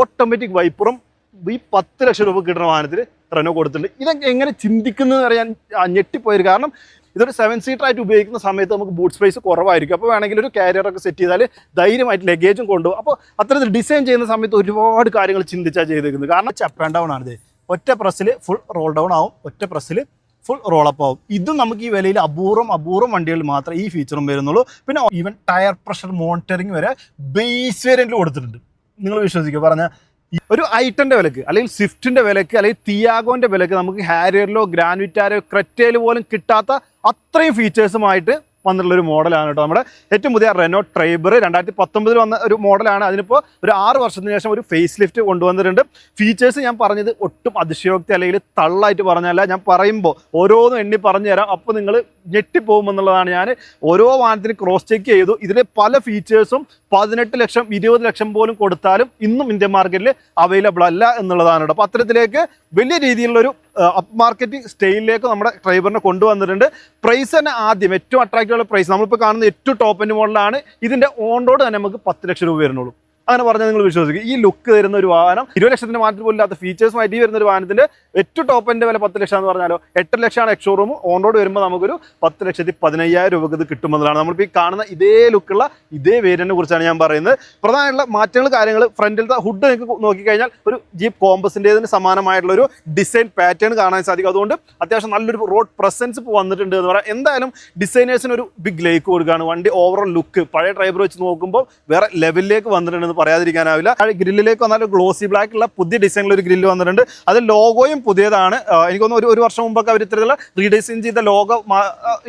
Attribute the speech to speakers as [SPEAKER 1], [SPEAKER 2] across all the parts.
[SPEAKER 1] Automatic വൈപ്പറും ഈ പത്ത് ലക്ഷം രൂപ കിട്ടുന്ന വാഹനത്തിൽ റെനോ കൊടുത്തിട്ടുണ്ട്. ഇത് എങ്ങനെ ചിന്തിക്കുന്നത് അറിയാൻ ഞെട്ടിപ്പോയത് കാരണം ഇതൊരു സെവൻ സീറ്റർ ആയിട്ട് ഉപയോഗിക്കുന്ന സമയത്ത് നമുക്ക് ബൂട്ട് സ്പേസ് കുറവായിരിക്കും. അപ്പോൾ വേണമെങ്കിൽ ഒരു കാരിയറൊക്കെ സെറ്റ് ചെയ്താൽ ധൈര്യമായിട്ട് ലഗേജും കൊണ്ടുപോകും. അപ്പോൾ അത്തരത്തിൽ ഡിസൈൻ ചെയ്യുന്ന സമയത്ത് ഒരുപാട് കാര്യങ്ങൾ ചിന്തിച്ചാൽ ചെയ്തേക്കുന്നത് കാരണം ചപ്പ് ആൻഡ് ഡൗൺ ആണിത് ഒറ്റ പ്രസ്സിൽ ഫുൾ റോൾ ഡൗൺ ആവും. ഒറ്റ പ്രസ്സിൽ ഫുൾ റോളപ്പ് ആവും. ഇതും നമുക്ക് ഈ വിലയിൽ അപൂർവം അപൂർവം വണ്ടികളിൽ മാത്രമേ ഈ ഫീച്ചറും വരുന്നുള്ളൂ. പിന്നെ ഈവൻ ടയർ പ്രഷർ മോണിറ്ററിങ് വരെ ബേസ് വേരിയന്റിൽ കൊടുത്തിട്ടുണ്ട്. നിങ്ങൾ വിശ്വസിക്കുക പറഞ്ഞ ഒരു ഐറ്റന്റെ വിലക്ക് അല്ലെങ്കിൽ സ്വിഫ്റ്റിന്റെ വിലക്ക് അല്ലെങ്കിൽ തിയാഗോന്റെ വിലക്ക് നമുക്ക് ഹാരിയറിലോ ഗ്രാൻവിറ്റാരോ ക്രെറ്റയിൽ പോലും കിട്ടാത്ത അത്രയും ഫീച്ചേഴ്സുമായിട്ട് വന്നിട്ടുള്ള ഒരു മോഡലാണ് കേട്ടോ. നമ്മുടെ ഏറ്റവും പുതിയ റെനോ ട്രൈബർ രണ്ടായിരത്തി പത്തൊമ്പതിൽ വന്ന ഒരു മോഡലാണ്. അതിനിപ്പോൾ ഒരു ആറ് വർഷത്തിന് ശേഷം ഒരു ഫേസ് ലിഫ്റ്റ് കൊണ്ടുവന്നിട്ടുണ്ട്. ഫീച്ചേഴ്സ് ഞാൻ പറഞ്ഞത് ഒട്ടും അതിശയോക്തി അല്ലെങ്കിൽ തള്ളായിട്ട് പറഞ്ഞല്ല ഞാൻ പറയുമ്പോൾ ഓരോന്നും എണ്ണി പറഞ്ഞു തരാം. അപ്പോൾ നിങ്ങൾ ഞെട്ടിപ്പോകുമെന്നുള്ളതാണ് ഞാൻ. ഓരോ വാഹനത്തിന് ക്രോസ് ചെക്ക് ചെയ്തു. ഇതിലെ പല ഫീച്ചേഴ്സും പതിനെട്ട് ലക്ഷം ഇരുപത് ലക്ഷം പോലും കൊടുത്താലും ഇന്നും ഇന്ത്യൻ മാർക്കറ്റിൽ അവൈലബിൾ അല്ല എന്നുള്ളതാണ് കേട്ടോ. അപ്പോൾ അത്തരത്തിലേക്ക് വലിയ രീതിയിലുള്ളൊരു അപ്പ് മാർക്കറ്റ് സ്റ്റൈലിലേക്ക് നമ്മുടെ ഡ്രൈവറിനെ കൊണ്ടുവന്നിട്ടുണ്ട്. പ്രൈസ് തന്നെ ആദ്യം ഏറ്റവും അട്രാക്റ്റീവ് ഉള്ള പ്രൈസ് നമ്മളിപ്പോൾ കാണുന്ന ഏറ്റവും ടോപ്പിന്റെ മുകളിലാണ് ഇതിന്റെ ഓൺ റോഡ് തന്നെ നമുക്ക് പത്ത് ലക്ഷം രൂപ വരുന്നുള്ളൂ. അങ്ങനെ പറഞ്ഞാൽ നിങ്ങൾ വിശ്വസിക്കും. ഈ ലുക്ക് തരുന്ന ഒരു വാഹനം ഇരുപത് ലക്ഷത്തിന് മാറ്റി പോലും ഇല്ലാത്ത ഫീച്ചേഴ്സുമായിട്ട് ഈ വരുന്ന ഒരു വാഹനത്തിന്റെ ഏറ്റവും ടോപ്പ് എന്റെ വില പത്ത് ലക്ഷം എന്ന് പറഞ്ഞാലോ? എട്ട് ലക്ഷമാണ് എക്സ് ഷോറൂം ഓൺ റോഡ് വരുമ്പോൾ നമുക്കൊരു പത്ത് ലക്ഷത്തി പതിനയ്യായിരം രൂപക്ക് ഇത് നമ്മളിപ്പോൾ ഈ കാണുന്ന ഇതേ ലുക്കുള്ള ഇതേ വേരിയന്റിനെ കുറിച്ചാണ് ഞാൻ പറയുന്നത്. പ്രധാനമായിട്ടുള്ള മാറ്റങ്ങൾ കാര്യങ്ങൾ ഫ്രണ്ടിലത്തെ ഹുഡ് നിങ്ങൾക്ക് നോക്കിക്കഴിഞ്ഞാൽ ഒരു ജീപ്പ് കോമ്പസിന്റെതിന് സമാനമായിട്ടുള്ള ഒരു ഡിസൈൻ പാറ്റേൺ കാണാൻ സാധിക്കും. അതുകൊണ്ട് അത്യാവശ്യം നല്ലൊരു റോഡ് പ്രസൻസ് വന്നിട്ടുണ്ട് എന്ന് പറയാം. എന്തായാലും ഡിസൈനേഴ്സിന് ഒരു ബിഗ് ലേക്ക് കൊടുക്കുകയാണ്. വണ്ടി ഓവറോൾ ലുക്ക് പഴയ ഡ്രൈവർ വെച്ച് നോക്കുമ്പോൾ വേറെ ലെവലിലേക്ക് വന്നിട്ടുണ്ടെന്ന് പറയാതിരിക്കാനാവില്ല. ഗ്രില്ലിലേക്ക് വന്നാൽ ഗ്ലോസി ബ്ലാക്ക് ഉള്ള പുതിയ ഡിസൈനിൽ ഒരു ഗ്രില്ല് വന്നിട്ടുണ്ട്. അത് ലോഗോയും പുതിയതാണ്. എനിക്കൊന്ന് ഒരു ഒരു വർഷം മുമ്പൊക്കെ അവർ ഇത്തരത്തിലുള്ള റീഡിസൈൻ ചെയ്ത ലോഗോ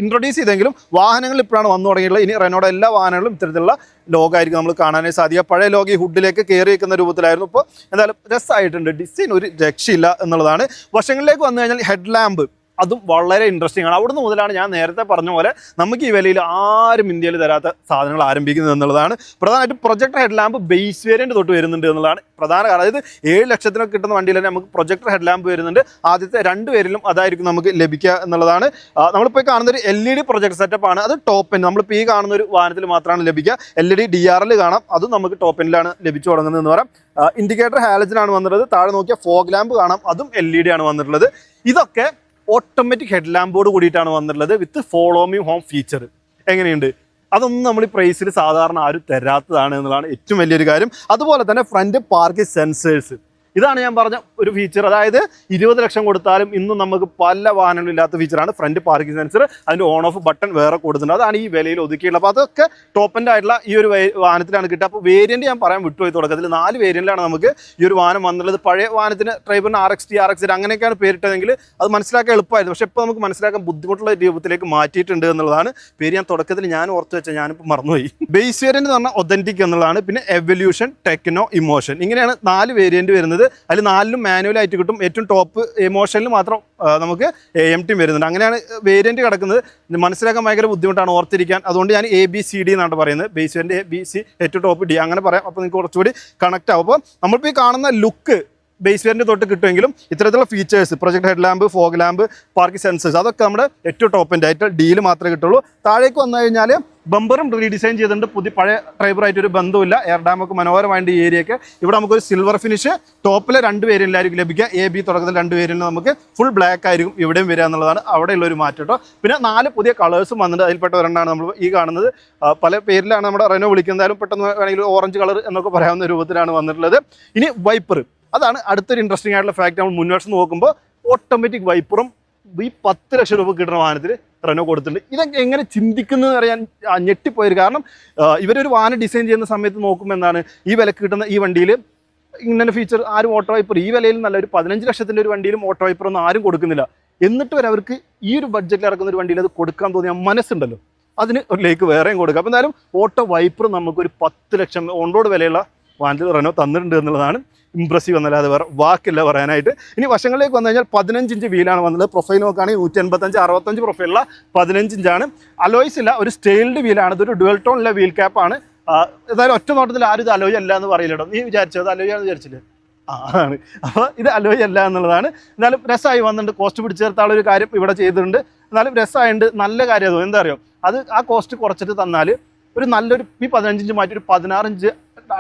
[SPEAKER 1] ഇൻട്രൊഡ്യൂസ് ചെയ്തെങ്കിലും വാഹനങ്ങൾ ഇപ്പോഴാണ് വന്നു തുടങ്ങിയിട്ടുള്ളത്. ഇനി റെനോയുടെ എല്ലാ വാഹനങ്ങളും ഇത്തരത്തിലുള്ള ലോഗമായിരിക്കും നമ്മൾ കാണാനേ സാധിക്കുക. പഴയ ലോഗ ഈ ഹുഡിലേക്ക് കയറി വെക്കുന്ന രൂപത്തിലായിരുന്നു. ഇപ്പോൾ എന്തായാലും രസമായിട്ടുണ്ട് ഡിസൈൻ ഒരു രക്ഷയില്ല എന്നുള്ളതാണ്. വർഷങ്ങളിലേക്ക് വന്നു കഴിഞ്ഞാൽ ഹെഡ് ലാമ്പ് അതും വളരെ ഇൻട്രസ്റ്റിംഗ് ആണ്. അവിടുന്ന് മുതലാണ് ഞാൻ നേരത്തെ പറഞ്ഞ പോലെ നമുക്ക് ഈ വിലയിൽ ആരും ഇന്ത്യയിൽ തരാത്ത സാധനങ്ങൾ ആരംഭിക്കുന്നത് എന്നുള്ളതാണ്. പ്രധാനമായിട്ടും projector head lamp base variant തൊട്ട് വരുന്നുണ്ട് എന്നുള്ളതാണ് പ്രധാന കാരണം. അതായത് ഏഴ് ലക്ഷത്തിനൊക്കെ കിട്ടുന്ന വണ്ടിയിൽ തന്നെ നമുക്ക് പ്രൊജക്ടർ ഹെഡ് ലാമ്പ് വരുന്നുണ്ട്. ആദ്യത്തെ രണ്ട് പേരിലും അതായിരിക്കും നമുക്ക് ലഭിക്കുക എന്നുള്ളതാണ്. നമ്മളിപ്പോൾ ഈ കാണുന്ന ഒരു L E D project setup ആണ്. അത് ടോപ്പ് എൻഡ് നമ്മളിപ്പോൾ ഈ കാണുന്ന ഒരു വാഹനത്തിൽ മാത്രമാണ് ലഭിക്കുക. L E D D R L കാണാം. അതും നമുക്ക് ടോപ്പ് എൻഡിലാണ് ലഭിച്ചു തുടങ്ങുന്നത് എന്ന് പറയാം. ഇൻഡിക്കേറ്റർ ഹാലജനാണ് വന്നിട്ടുള്ളത്. താഴെ നോക്കിയാൽ ഫോഗ് ലാമ്പ് കാണാം. അതും എൽ ഇ ഡി ആണ് വന്നിട്ടുള്ളത്. ഇതൊക്കെ ഓട്ടോമാറ്റിക് ഹെഡ് കൂടിയിട്ടാണ് വന്നിട്ടുള്ളത് with follow me home feature എങ്ങനെയുണ്ട്? അതൊന്നും നമ്മൾ ഈ പ്രൈസിൽ സാധാരണ ആരും തരാത്തതാണ് എന്നുള്ളതാണ് ഏറ്റവും വലിയൊരു കാര്യം. അതുപോലെ തന്നെ ഫ്രണ്ട് പാർക്ക് സെൻസേഴ്സ് ഇതാണ് ഞാൻ പറഞ്ഞ ഒരു ഫീച്ചർ അതായത് ഇരുപത് ലക്ഷം കൊടുത്താലും ഇന്നും നമുക്ക് പല വാഹനങ്ങളും ഇല്ലാത്ത ഫീച്ചറാണ് ഫ്രണ്ട് പാർക്കിംഗ് സെൻസർ അതിന്റെ ഓൺ ഓഫ് ബട്ടൺ വേറെ കൊടുത്തിട്ടുണ്ട്. അതാണ് ഈ വിലയിൽ ഒതുക്കിയുള്ളത് അപ്പോൾ അതൊക്കെ ടോപ്പ് ആയിട്ടുള്ള ഈ ഒരു വാഹനത്തിലാണ് കിട്ടുക. അപ്പോൾ വേരിയന്റ് ഞാൻ പറയാൻ വിട്ടുപോയി തുടക്കത്തിൽ. നാല് വേരിയന്റിലാണ് നമുക്ക് ഈ ഒരു വാഹനം വന്നുള്ളത് പഴയ വാഹനത്തിന് ട്രൈബറിന് R X T R X അങ്ങനെയൊക്കെയാണ് പേരിട്ടതെങ്കിൽ അത് മനസ്സിലാക്കാൻ എളുപ്പമായിരുന്നു. പക്ഷേ ഇപ്പോൾ നമുക്ക് മനസ്സിലാക്കാൻ ബുദ്ധിമുട്ടുള്ള രൂപത്തിലേക്ക് മാറ്റിയിട്ടുണ്ട് എന്നുള്ളതാണ് പേര് ഞാൻ തുടക്കത്തിൽ ഞാൻ ഓർത്ത് വെച്ചാൽ ഞാനിപ്പോൾ മറന്നുപോയി. ബേസ് വേരിയന്റ് എന്ന് പറഞ്ഞാൽ ഒതന്റിക് എന്നുള്ളതാണ്. പിന്നെ എവല്യൂഷൻ ടെക്നോ ഇമോഷൻ ഇങ്ങനെയാണ് നാല് വേരിയന്റ് വരുന്നത്. അതിൽ നാലിലും മാനുവൽ ആയിട്ട് കിട്ടും. ഏറ്റവും ടോപ്പ് ഇമോഷനിൽ മാത്രം നമുക്ക് എ ടി വരുന്നുണ്ട്. അങ്ങനെയാണ് വേരിയന്റ് കിടക്കുന്നത്. മനസ്സിലാക്കാൻ ഭയങ്കര ബുദ്ധിമുട്ടാണ് ഓർത്തിരിക്കാൻ. അതുകൊണ്ട് ഞാൻ എ ബി സി ഡി എന്നാണ് പറയുന്നത്. Base variant A B C ഏറ്റവും ടോപ്പ് ഡി അങ്ങനെ പറയാം. അപ്പോൾ നിങ്ങൾക്ക് കുറച്ചുകൂടി കണക്റ്റ് ആവും. അപ്പോൾ നമ്മളിപ്പോൾ ഈ കാണുന്ന ലുക്ക് ബേസ് വേരിയന്റ് തൊട്ട് കിട്ടുമെങ്കിലും ഇത്തരത്തിലുള്ള features project head lamp fog lamp parking sensors അതൊക്കെ നമ്മുടെ ഏറ്റവും ടോപ്പിന്റെ ആയിട്ട് ഡീൽ മാത്രമേ കിട്ടുള്ളൂ. താഴേക്ക് വന്നു കഴിഞ്ഞാൽ ബമ്പറും റീഡിസൈൻ ചെയ്തിട്ടുണ്ട്. പുതിയ പഴയ ഡ്രൈവറായിട്ട് ഒരു ബന്ധമില്ല എയർ ഡാമൊക്കെ മനോഹരമായിട്ട് ഈ ഏരിയയൊക്കെ ഇവിടെ നമുക്കൊരു സിൽവർ ഫിനിഷ് ടോപ്പിലെ രണ്ട് വേരിയന്റിലായിരിക്കും ലഭിക്കുക. എ ബി തുടക്കത്തിൽ രണ്ട് വേരിയന്റിൽ നമുക്ക് ഫുൾ ബ്ലാക്ക് ആയിരിക്കും ഇവിടെയും വരിക എന്നുള്ളതാണ് അവിടെയുള്ള ഒരു മാറ്റം കേട്ടോ പിന്നെ നാല് പുതിയ കളേഴ്സും വന്നിട്ട് അതിൽപ്പെട്ട ഒരെണ്ണമാണ് നമ്മൾ ഈ കാണുന്നത്. പല പേരിലാണ് നമ്മുടെ റെനോ വിളിക്കുന്നതായാലും പെട്ടെന്ന് വേണമെങ്കിൽ ഓറഞ്ച് കളർ എന്നൊക്കെ പറയാവുന്ന രൂപത്തിലാണ് വന്നിട്ടുള്ളത്. ഇനി വൈപ്പർ അതാണ് അടുത്തൊരു ഇൻട്രസ്റ്റിംഗ് ആയിട്ടുള്ള ഫാക്ട് നമ്മൾ മുന്നോട്ട് നോക്കുമ്പോൾ ഓട്ടോമാറ്റിക് വൈപ്പറും ഈ പത്ത് ലക്ഷം രൂപ കിട്ടുന്ന വാഹനത്തിൽ റെനോ കൊടുത്തിട്ടുണ്ട്. ഇതൊക്കെ എങ്ങനെ ചിന്തിക്കുന്നത് അറിയാൻ ഞെട്ടിപ്പോയൊരു കാരണം ഇവരൊരു വാഹനം ഡിസൈൻ ചെയ്യുന്ന സമയത്ത് നോക്കുമ്പോൾ എന്താണ് ഈ വിലക്ക് കിട്ടുന്ന ഈ വണ്ടിയിൽ ഇങ്ങനെ ഫീച്ചർ ആരും ഓട്ടോ വൈപ്പർ ഈ വിലയിൽ നല്ല ഒരു പതിനഞ്ച് ലക്ഷത്തിന്റെ ഒരു വണ്ടിയിലും ഓട്ടോ വൈപ്പർ ഒന്നും ആരും കൊടുക്കുന്നില്ല. എന്നിട്ട് വരെ അവർക്ക് ഈ ഒരു ബഡ്ജറ്റിൽ ഇറക്കുന്ന ഒരു വണ്ടിയിൽ അത് കൊടുക്കാൻ തോന്നിയ മനസ്സുണ്ടല്ലോ. അതിന് ഒരു ലേക്ക് വേറെയും കൊടുക്കുക അപ്പോൾ എന്തായാലും ഓട്ടോ വൈപ്പർ നമുക്കൊരു പത്ത് ലക്ഷം ഓൺ റോഡ് വിലയുള്ള വാഹനത്തിൽ റെനോ തന്നിട്ടുണ്ട് എന്നുള്ളതാണ് ഇമ്പ്രസീവ് എന്നല്ലാതെ വേറെ വാക്കില്ല പറയാനായിട്ട്. ഇനി വശങ്ങളിലേക്ക് വന്നു കഴിഞ്ഞാൽ പതിനഞ്ച് ഇഞ്ച് വീലാണ് വന്നത്. പ്രൊഫൈൽ നോക്കുകയാണെങ്കിൽ നൂറ്റി എൺപത്തഞ്ച് അറുപത്തഞ്ച് പ്രൊഫൈലുള്ള പതിനഞ്ച് ഇഞ്ചാണ്. അലോയ്സ് ഇല്ല ഒരു സ്റ്റെയിൽഡ് വീലാണ്. ഇതൊരു ഡുവൽ ടോണിലെ വീൽ ക്യാപ്പാണ് ഏതായാലും ഒറ്റ നോട്ടത്തിൽ ആരും ഇത് അലോയ് അല്ല എന്ന് പറയില്ലട്ടോ. നീ വിചാരിച്ചത് അലോയ് ആണെന്ന് വിചാരിച്ചില്ലേ? ആണ്. അപ്പോൾ ഇത് അലോയ് അല്ല എന്നുള്ളതാണ്. എന്നാലും രസമായി വന്നിട്ടുണ്ട്. കോസ്റ്റ് പിടിച്ചു ചേർത്താനുള്ള ഒരു കാര്യം ഇവിടെ ചെയ്തിട്ടുണ്ട്. എന്നാലും രസമായിട്ട് നല്ല കാര്യം അതോ. എന്താ അറിയോ? അത് ആ കോസ്റ്റ് കുറച്ചിട്ട് തന്നാൽ ഒരു നല്ലൊരു ഈ പതിനഞ്ചിഞ്ച് മാറ്റി ഒരു പതിനാറ് ഇഞ്ച്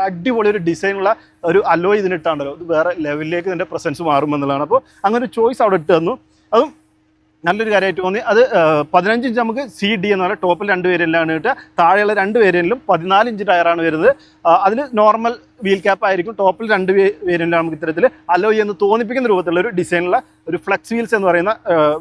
[SPEAKER 1] അടിപൊളി ഒരു ഡിസൈനുള്ള ഒരു അലോ ഇതിനിട്ടാണ്ടല്ലോ. ഇത് വേറെ ലെവലിലേക്ക് ഇതിന്റെ പ്രസൻസ് മാറുമെന്നുള്ളതാണ്. അപ്പോൾ അങ്ങനെ ഒരു ചോയ്സ് അവിടെ ഇട്ട് തന്നു. അതും നല്ലൊരു കാര്യമായിട്ട് തോന്നി. അത് പതിനഞ്ച് ഇഞ്ച് നമുക്ക് സി ഡി എന്ന് പറഞ്ഞാൽ ടോപ്പിൽ രണ്ട് വേരിയന്റിലാണ് കിട്ടുക താഴെയുള്ള രണ്ട് വേരിയന്റിലും പതിനാല് ഇഞ്ച് ടയറാണ് വരുന്നത്. അതിൽ നോർമൽ വീൽ ക്യാപ്പ് ആയിരിക്കും. ടോപ്പിൽ രണ്ട് വേരിയന്റ് നമുക്ക് ഇത്തരത്തിൽ അലോയ് എന്ന് തോന്നിപ്പിക്കുന്ന രൂപത്തിലുള്ള ഒരു ഡിസൈനുള്ള ഒരു ഫ്ലെക്സ് വീൽസ് എന്ന് പറയുന്ന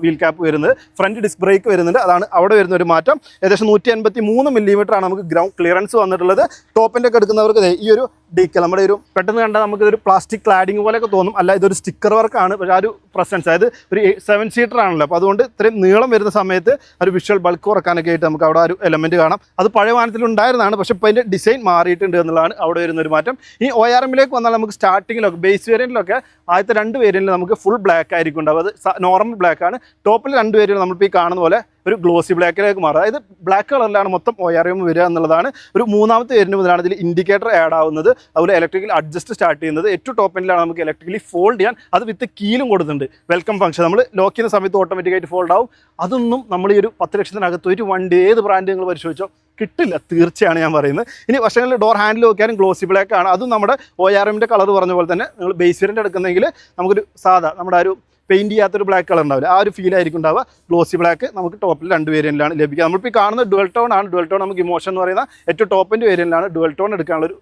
[SPEAKER 1] വീൽ ക്യാപ്പ് വരുന്നത്. ഫ്രണ്ട് ഡിസ്ക് ബ്രേക്ക് വരുന്നുണ്ട്. അതാണ് അവിടെ വരുന്ന ഒരു മാറ്റം. ഏകദേശം നൂറ്റി അൻപത്തി മൂന്ന് മില്ലിമീറ്റർ ആണ് നമുക്ക് ഗ്രൗണ്ട് ക്ലിയറൻസ് വന്നിട്ടുള്ളത്. ടോപ്പിന്റെ ഒക്കെ എടുക്കുന്നവർക്ക് ഈ ഒരു ഡീക്കൽ നമ്മുടെ ഒരു പെട്ടെന്ന് കണ്ടാൽ നമുക്ക് ഇതൊരു പ്ലാസ്റ്റിക് ക്ലാഡിങ് പോലെയൊക്കെ തോന്നും. അല്ല ഇതൊരു സ്റ്റിക്കർ വർക്കാണ് പക്ഷേ ആ ഒരു പ്രസൻസ് അതായത് ഒരു സെവൻ സീറ്റർ ആണല്ലോ. അപ്പോൾ അതുകൊണ്ട് ഇത്രയും നീളം വരുന്ന സമയത്ത് ഒരു വിഷ്വൽ ബൾക്ക് കുറക്കാനൊക്കെ ആയിട്ട് നമുക്ക് അവിടെ ഒരു എലമെന്റ് കാണാം. അത് പഴയ വാഹനത്തിൽ ഉണ്ടായിരുന്നതാണ്. പക്ഷേ ഇപ്പോൾ അതിന്റെ ഡിസൈൻ മാറിയിട്ടുണ്ട് എന്നുള്ളതാണ് അവിടെ വരുന്ന ഒരു മാറ്റം. ഈ ഒ ആർ എമ്മിലേക്ക് വന്നാൽ നമുക്ക് സ്റ്റാർട്ടിങ്ങിലൊക്കെ ബേസ് വേരിയന്റിലൊക്കെ ആദ്യത്തെ രണ്ട് വേരിയന്റിൽ നമുക്ക് ഫുൾ ബ്ലാക്ക് ആയിരിക്കും ഉണ്ടാവും അത് നോർമൽ ബ്ലാക്ക് ആണ്. ടോപ്പിൽ രണ്ട് വേരിയന്റ് നമ്മളിപ്പോൾ ഈ കാണുന്ന പോലെ ഒരു ഗ്ലോസി ബ്ലാക്കിലേക്ക് മാറുക അതായത് ബ്ലാക്ക് കളറിലാണ് മൊത്തം ഒ ആർ എം വരിക എന്നുള്ളതാണ് ഒരു മൂന്നാമത്തെ വരുന്ന മുതലാണ് ഇതിൽ ഇൻഡിക്കേറ്റർ ആഡ് ആവുന്നത്. അതുപോലെ ഇലക്ട്രിക്കൽ അഡ്ജസ്റ്റ് സ്റ്റാർട്ട് ചെയ്യുന്നത്. ഏറ്റവും ടോപ്പ് എൻഡിലാണ് നമുക്ക് ഇലക്ട്രിക്കലി ഫോൾഡ് ചെയ്യാൻ അത് വിത്ത് കീലും കൊടുക്കുന്നുണ്ട് വെൽക്കം ഫംഗ്ഷൻ നമ്മൾ ലോക്ക് ചെയ്യുന്ന സമയത്ത് ഓട്ടോമാറ്റിക്കായിട്ട് ഫോൾഡ് ആവും. അതൊന്നും നമ്മൾ ഈ ഒരു പത്ത് ലക്ഷത്തിനകത്ത് ഒരു വണ്ടി ഏത് ബ്രാൻഡ് നിങ്ങൾ പരിശോധിച്ചോ കിട്ടില്ല. തീർച്ചയാണ് ഞാൻ പറയുന്നത്. ഇനി വർഷങ്ങളിൽ ഡോർ ഹാൻഡിൽ നോക്കിയാലും ഗ്ലോസി ബ്ലാക്ക് ആണ്. അതും നമ്മുടെ ഒ ആർ എമ്മിന്റെ കളർ പറഞ്ഞ പോലെ തന്നെ നിങ്ങൾ ബേസ് വേരിയന്റ് എടുക്കുന്നെങ്കിൽ നമുക്കൊരു സാധാ നമ്മുടെ ഒരു പെയിന്റ് ചെയ്യാത്തൊരു ബ്ലാക്ക് കളർ ഉണ്ടാവില്ല. ആ ഒരു ഫീൽ ആയിരിക്കും ഉണ്ടാവുക. ഗ്ലോസി ബ്ലാക്ക് നമുക്ക് ടോപ്പിൽ രണ്ട് വേരിയന്റിലാണ് ലഭിക്കുക. നമ്മളിപ്പോൾ ഈ കാണുന്നത് ഡുവൽ ടോൺ ആണ്. ഡുവൽ ടോൺ നമുക്ക് ഇമോഷൻ എന്ന് പറയുന്ന ഏറ്റവും ടോപ്പിന്റെ വേരിയന്റിലാണ് ഡുവൽ ടോൺ എടുക്കാനുള്ള ഒരു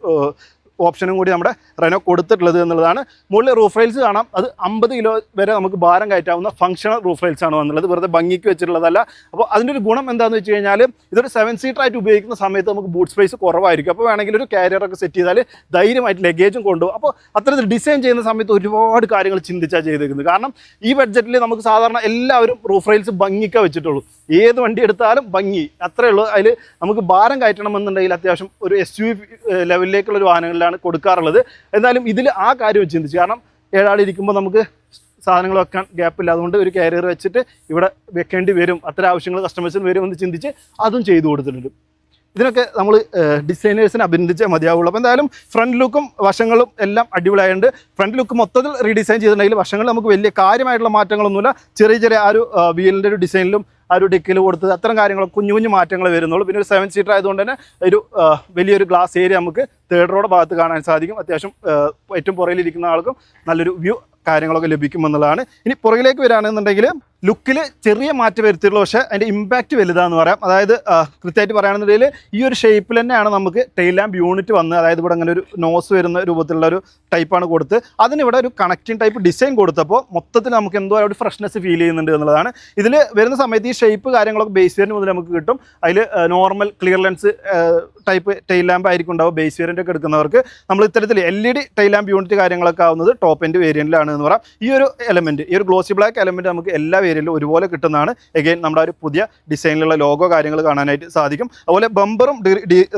[SPEAKER 1] ഓപ്ഷനും കൂടി നമ്മുടെ റെനോ കൊടുത്തിട്ടുള്ളത് എന്നുള്ളതാണ്. മുകളിൽ റൂഫ് റൈൽസ് കാണാം. അത് അമ്പത് കിലോ വരെ നമുക്ക് ഭാരം കയറ്റാവുന്ന ഫംഗ്ഷണൽ റൂഫ് റൈൽസ് ആണ് വന്നുള്ളത്. വെറുതെ ഭംഗിക്ക് വെച്ചിട്ടുള്ളതല്ല. അപ്പോൾ അതിന്റെ ഒരു ഗുണം എന്താണെന്ന് വെച്ച് കഴിഞ്ഞാൽ ഇതൊരു സെവൻ സീറ്റർ ആയിട്ട് ഉപയോഗിക്കുന്ന സമയത്ത് നമുക്ക് ബൂട്ട് സ്പേസ് കുറവായിരിക്കും. അപ്പോൾ വേണമെങ്കിൽ ഒരു കാരിയറൊക്കെ സെറ്റ് ചെയ്താൽ ധൈര്യമായിട്ട് ലഗേജും കൊണ്ടുപോകും. അപ്പോൾ അത്തരത്തിൽ ഡിസൈൻ ചെയ്യുന്ന സമയത്ത് ഒരുപാട് കാര്യങ്ങൾ ചിന്തിച്ചാൽ ചെയ്തേക്കുന്നത്. കാരണം ഈ ബഡ്ജറ്റിൽ നമുക്ക് സാധാരണ എല്ലാവരും റൂഫ് റൈൽസ് ഭംഗിക്ക വെച്ചിട്ടുള്ളൂ. ഏത് വണ്ടി എടുത്താലും ഭംഗി. അത്രേ ഉള്ളൂ. അതിൽ നമുക്ക് ഭാരം കയറ്റണമെന്നുണ്ടെങ്കിൽ അത്യാവശ്യം ഒരു എസ് യു ലെവലിലേക്കുള്ള ഒരു വാഹനങ്ങളിലാണ് കൊടുക്കാറുള്ളത്. എന്നാലും ഇതിൽ ആ കാര്യം ചിന്തിച്ചു കാരണം ഏഴാളിരിക്കുമ്പോൾ നമുക്ക് സാധനങ്ങൾ വെക്കാൻ ഗ്യാപ്പില്ല അതുകൊണ്ട് ഒരു കാരിയർ വെച്ചിട്ട് ഇവിടെ വെക്കേണ്ടി വരും. അത്ര ആവശ്യങ്ങൾ കസ്റ്റമേഴ്സിന് വരും എന്ന് ചിന്തിച്ച് അതും ചെയ്തു കൊടുത്തിട്ടുണ്ട്. ഇതിനൊക്കെ നമ്മൾ ഡിസൈനേഴ്സിനെ അഭിനന്ദിച്ചേ മതിയാവുള്ളൂ. അപ്പോൾ എന്തായാലും ഫ്രണ്ട് ലുക്കും വശങ്ങളും എല്ലാം അടിപൊളിയായുണ്ട് ഫ്രണ്ട് ലുക്ക് മൊത്തത്തിൽ റീഡിസൈൻ ചെയ്തിട്ടുണ്ടെങ്കിൽ വശങ്ങൾ നമുക്ക് വലിയ കാര്യമായിട്ടുള്ള മാറ്റങ്ങളൊന്നുമില്ല. ചെറിയ ചെറിയ ആ ഒരു വീലിന്റെ ഒരു ഡിസൈനിലും ആ ഒരു ഡിക്കിൽ കൊടുത്ത് അത്തരം കാര്യങ്ങൾ കുഞ്ഞു കുഞ്ഞു മാറ്റങ്ങൾ വരുന്നുള്ളൂ. പിന്നെ ഒരു സെവൻ സീറ്റർ ആയതുകൊണ്ട് തന്നെ ഒരു വലിയൊരു ഗ്ലാസ് ഏരിയ നമുക്ക് തേർഡ് റോഡ് ഭാഗത്ത് കാണാൻ സാധിക്കും. അത്യാവശ്യം ഏറ്റവും പുറകിലിരിക്കുന്ന ആൾക്കും നല്ലൊരു വ്യൂ കാര്യങ്ങളൊക്കെ ലഭിക്കുമെന്നുള്ളതാണ്. ഇനി പുറകിലേക്ക് വരികയാണെന്നുണ്ടെങ്കിൽ ലുക്കിൽ ചെറിയ മാറ്റം വരുത്തിയുള്ളൂ പക്ഷേ അതിന്റെ ഇമ്പാക്റ്റ് വലുതാന്ന് പറയാം. അതായത് കൃത്യമായിട്ട് പറയുകയാണെന്നുണ്ടെങ്കിൽ ഈ ഒരു ഷേപ്പിൽ തന്നെയാണ് നമുക്ക് ടെയിൽ ലാമ്പ് യൂണിറ്റ് വന്ന് അതായത് ഇവിടെ അങ്ങനെ ഒരു നോസ് വരുന്ന രൂപത്തിലുള്ള ഒരു ടൈപ്പാണ് കൊടുത്ത് അതിനിവിടെ ഒരു കണക്റ്റിംഗ് ടൈപ്പ് ഡിസൈൻ കൊടുത്തപ്പോൾ മൊത്തത്തിൽ നമുക്ക് എന്തോ ഒരു ഫ്രഷ്നെസ് ഫീൽ ചെയ്യുന്നുണ്ട് എന്നുള്ളതാണ്. ഇതിൽ വരുന്ന സമയത്ത് ഈ ഷേപ്പ് കാര്യങ്ങളൊക്കെ ബേസ് വേരിയന്റ് മുതൽ നമുക്ക് കിട്ടും. അതിൽ normal clear lens type tail lamp ആയിരിക്കും ഉണ്ടാവും ബേസ് വേരിയന്റ് ഒക്കെ എടുക്കുന്നവർക്ക്. നമ്മൾ ഇത്തരത്തിൽ L E D tail lamp unit കാര്യങ്ങളൊക്കെ ആവുന്നത് ടോപ്പ് എൻഡ് വേരിയന്റിലാണ് എന്ന് പറയാം. ഈ ഒരു എലമെന്റ് ഈ ഒരു ഗ്ലോസി ബ്ലാക്ക് എലമെന്റ് നമുക്ക് എല്ലാ വേരിയന്റിലും ഒരുപോലെ കിട്ടുന്നതാണ്. എഗെയിൻ നമ്മുടെ ഒരു പുതിയ ഡിസൈനിലുള്ള ലോഗോ കാര്യങ്ങൾ കാണാനായിട്ട് സാധിക്കും. അതുപോലെ ബമ്പറും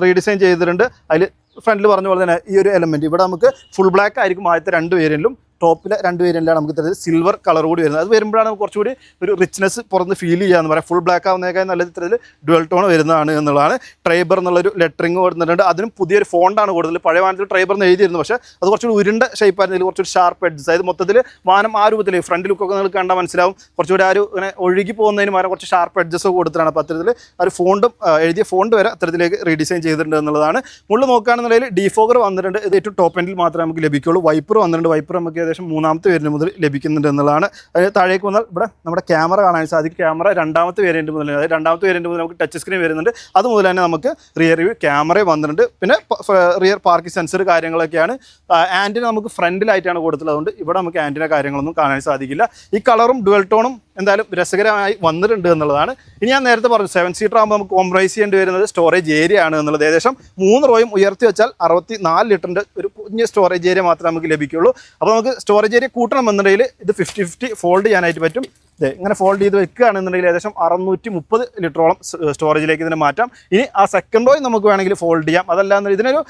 [SPEAKER 1] റീഡിസൈൻ ചെയ്തിട്ടുണ്ട്. അതിൽ ഫ്രണ്ടിൽ പറഞ്ഞ പോലെ തന്നെ ഈ ഒരു എലമെന്റ് ഇവിടെ നമുക്ക് ഫുൾ ബ്ലാക്ക് ആയിരിക്കും ആദ്യത്തെ രണ്ട് വേരിയന്റിലും ടോപ്പിലെ രണ്ട് വേരിയന്റിലാണ് നമുക്ക് ഇത്തരത്തിൽ സിൽവർ കളർ കൂടി വരുന്നത്. അത് വരുമ്പോഴാണ് നമുക്ക് കുറച്ചുകൂടി ഒരു റിച്ച്നെസ് പുറത്ത് ഫീൽ ചെയ്യാന്ന് പറയാം. ഫുൾ ബ്ലാക്ക് ആവുന്നേക്കാൾ നല്ല ഇത്തരത്തിൽ ഡുവൽ ടോൺ വരുന്നതാണ് എന്നുള്ളതാണ്. ട്രൈബർ എന്നുള്ളൊരു ലെറ്ററിങ് വരുന്നുണ്ട്. അതിനും പുതിയൊരു ഫോണ്ടാണ് കൂടുതൽ. പഴയ വാനത്തിൽ ട്രൈബർ എന്ന് എഴുതിയിരുന്നു. പക്ഷേ അത് കുറച്ചുകൂടി ഉരുണ്ട ഷേപ്പ് ആയിരുന്നു കുറച്ചൊരു ഷാർപ്പ് എഡ്ജസ് അതായത് മൊത്തത്തിൽ വാനം ആ രൂപത്തിൽ ഫ്രണ്ട് ലുക്കൊക്കെ നിങ്ങൾക്ക് കണ്ടാൽ മനസ്സിലാവും. കുറച്ചുകൂടി ആ ഒരു ഇങ്ങനെ ഒഴുകി പോകുന്നതിന് മാറി കുറച്ച് ഷാർപ്പ് എഡ്ജസ് ഒക്കെ കൊടുത്തിട്ടാണ്. അപ്പോൾ അത്തരത്തിൽ ആ ഒരു ഫോണ്ടും എഴുതിയ ഫോണ്ട് വരെ അത്തരത്തിലേക്ക് റീഡിസൈൻ ചെയ്തിട്ടുണ്ട് എന്നുള്ളതാണ്. മുകളിൽ നോക്കുകയാണെന്നുണ്ടെങ്കിൽ ഡിഫോഗർ വന്നിട്ടുണ്ട്. ഇത് ഏറ്റവും ടോപ്പ് എൻഡിൽ മാത്രമേ നമുക്ക് ലഭിക്കുള്ളൂ വൈപ്പർ വന്നിട്ടുണ്ട്. വൈപ്പർ നമുക്ക് ഏകദേശം മൂന്നാമത്തെ വേരിയന്റ് മുതൽ ലഭിക്കുന്നുണ്ട് എന്നുള്ളതാണ്. അതിന് താഴേക്ക് വന്നാൽ ഇവിടെ നമ്മുടെ ക്യാമറ കാണാൻ സാധിക്കും. ക്യാമറ രണ്ടാമത്തെ വേരിയന്റ് മുതൽ അതായത് രണ്ടാമത്തെ വേരിയന്റ് മുതൽ നമുക്ക് ടച്ച് സ്ക്രീൻ വരുന്നുണ്ട്. അത് മുതൽ തന്നെ നമുക്ക് റിയർ വ്യൂ ക്യാമറ വന്നിട്ടുണ്ട്. പിന്നെ റിയർ പാർക്കിംഗ് സെൻസർ കാര്യങ്ങളൊക്കെയാണ്. ആന്റിന നമുക്ക് ഫ്രണ്ടിലായിട്ടാണ് കൊടുത്തിട്ടുള്ളത്. അതുകൊണ്ട് ഇവിടെ നമുക്ക് ആന്റിന കാര്യങ്ങളൊന്നും കാണാൻ സാധിക്കില്ല. ഈ കളറും ഡുവൽ ടോണും എന്തായാലും രസകരമായി വന്നിട്ടുണ്ട് എന്നുള്ളതാണ്. ഇനി ഞാൻ നേരത്തെ പറഞ്ഞു സെവൻ സീറ്റർ ആകുമ്പോൾ നമുക്ക് കോംപ്രമൈസ് ചെയ്യേണ്ടി വരുന്നത് സ്റ്റോറേജ് ഏരിയ ആണ് എന്നുള്ളത്. ഏകദേശം മൂന്ന് റോയും ഉയർത്തി വെച്ചാൽ അറുപത്തി നാല് ലിറ്ററിന്റെ ഒരു കുഞ്ഞ് സ്റ്റോറേജ് ഏരിയ മാത്രമേ നമുക്ക് ലഭിക്കുള്ളൂ. അപ്പോൾ നമുക്ക് സ്റ്റോറേജ് ഏരിയ കൂട്ടണം എന്നുണ്ടെങ്കിൽ ഇത് ഫിഫ്റ്റി ഫിഫ്റ്റി ഫോൾഡ് ചെയ്യാനായിട്ട് പറ്റും. ദേ ഇങ്ങനെ ഫോൾഡ് ചെയ്ത് വെക്കുകയാണെന്നുണ്ടെങ്കിൽ ഏകദേശം അറുന്നൂറ്റി മുപ്പത് ലിറ്ററോളം സ്റ്റോറേജിലേക്ക് ഇതിനെ മാറ്റാം. ഇനി ആ സെക്കൻഡ് ഓയിൽ നമുക്ക് വേണമെങ്കിൽ ഫോൾഡ് ചെയ്യാം. അതല്ലാന്ന് ഇതിനൊരു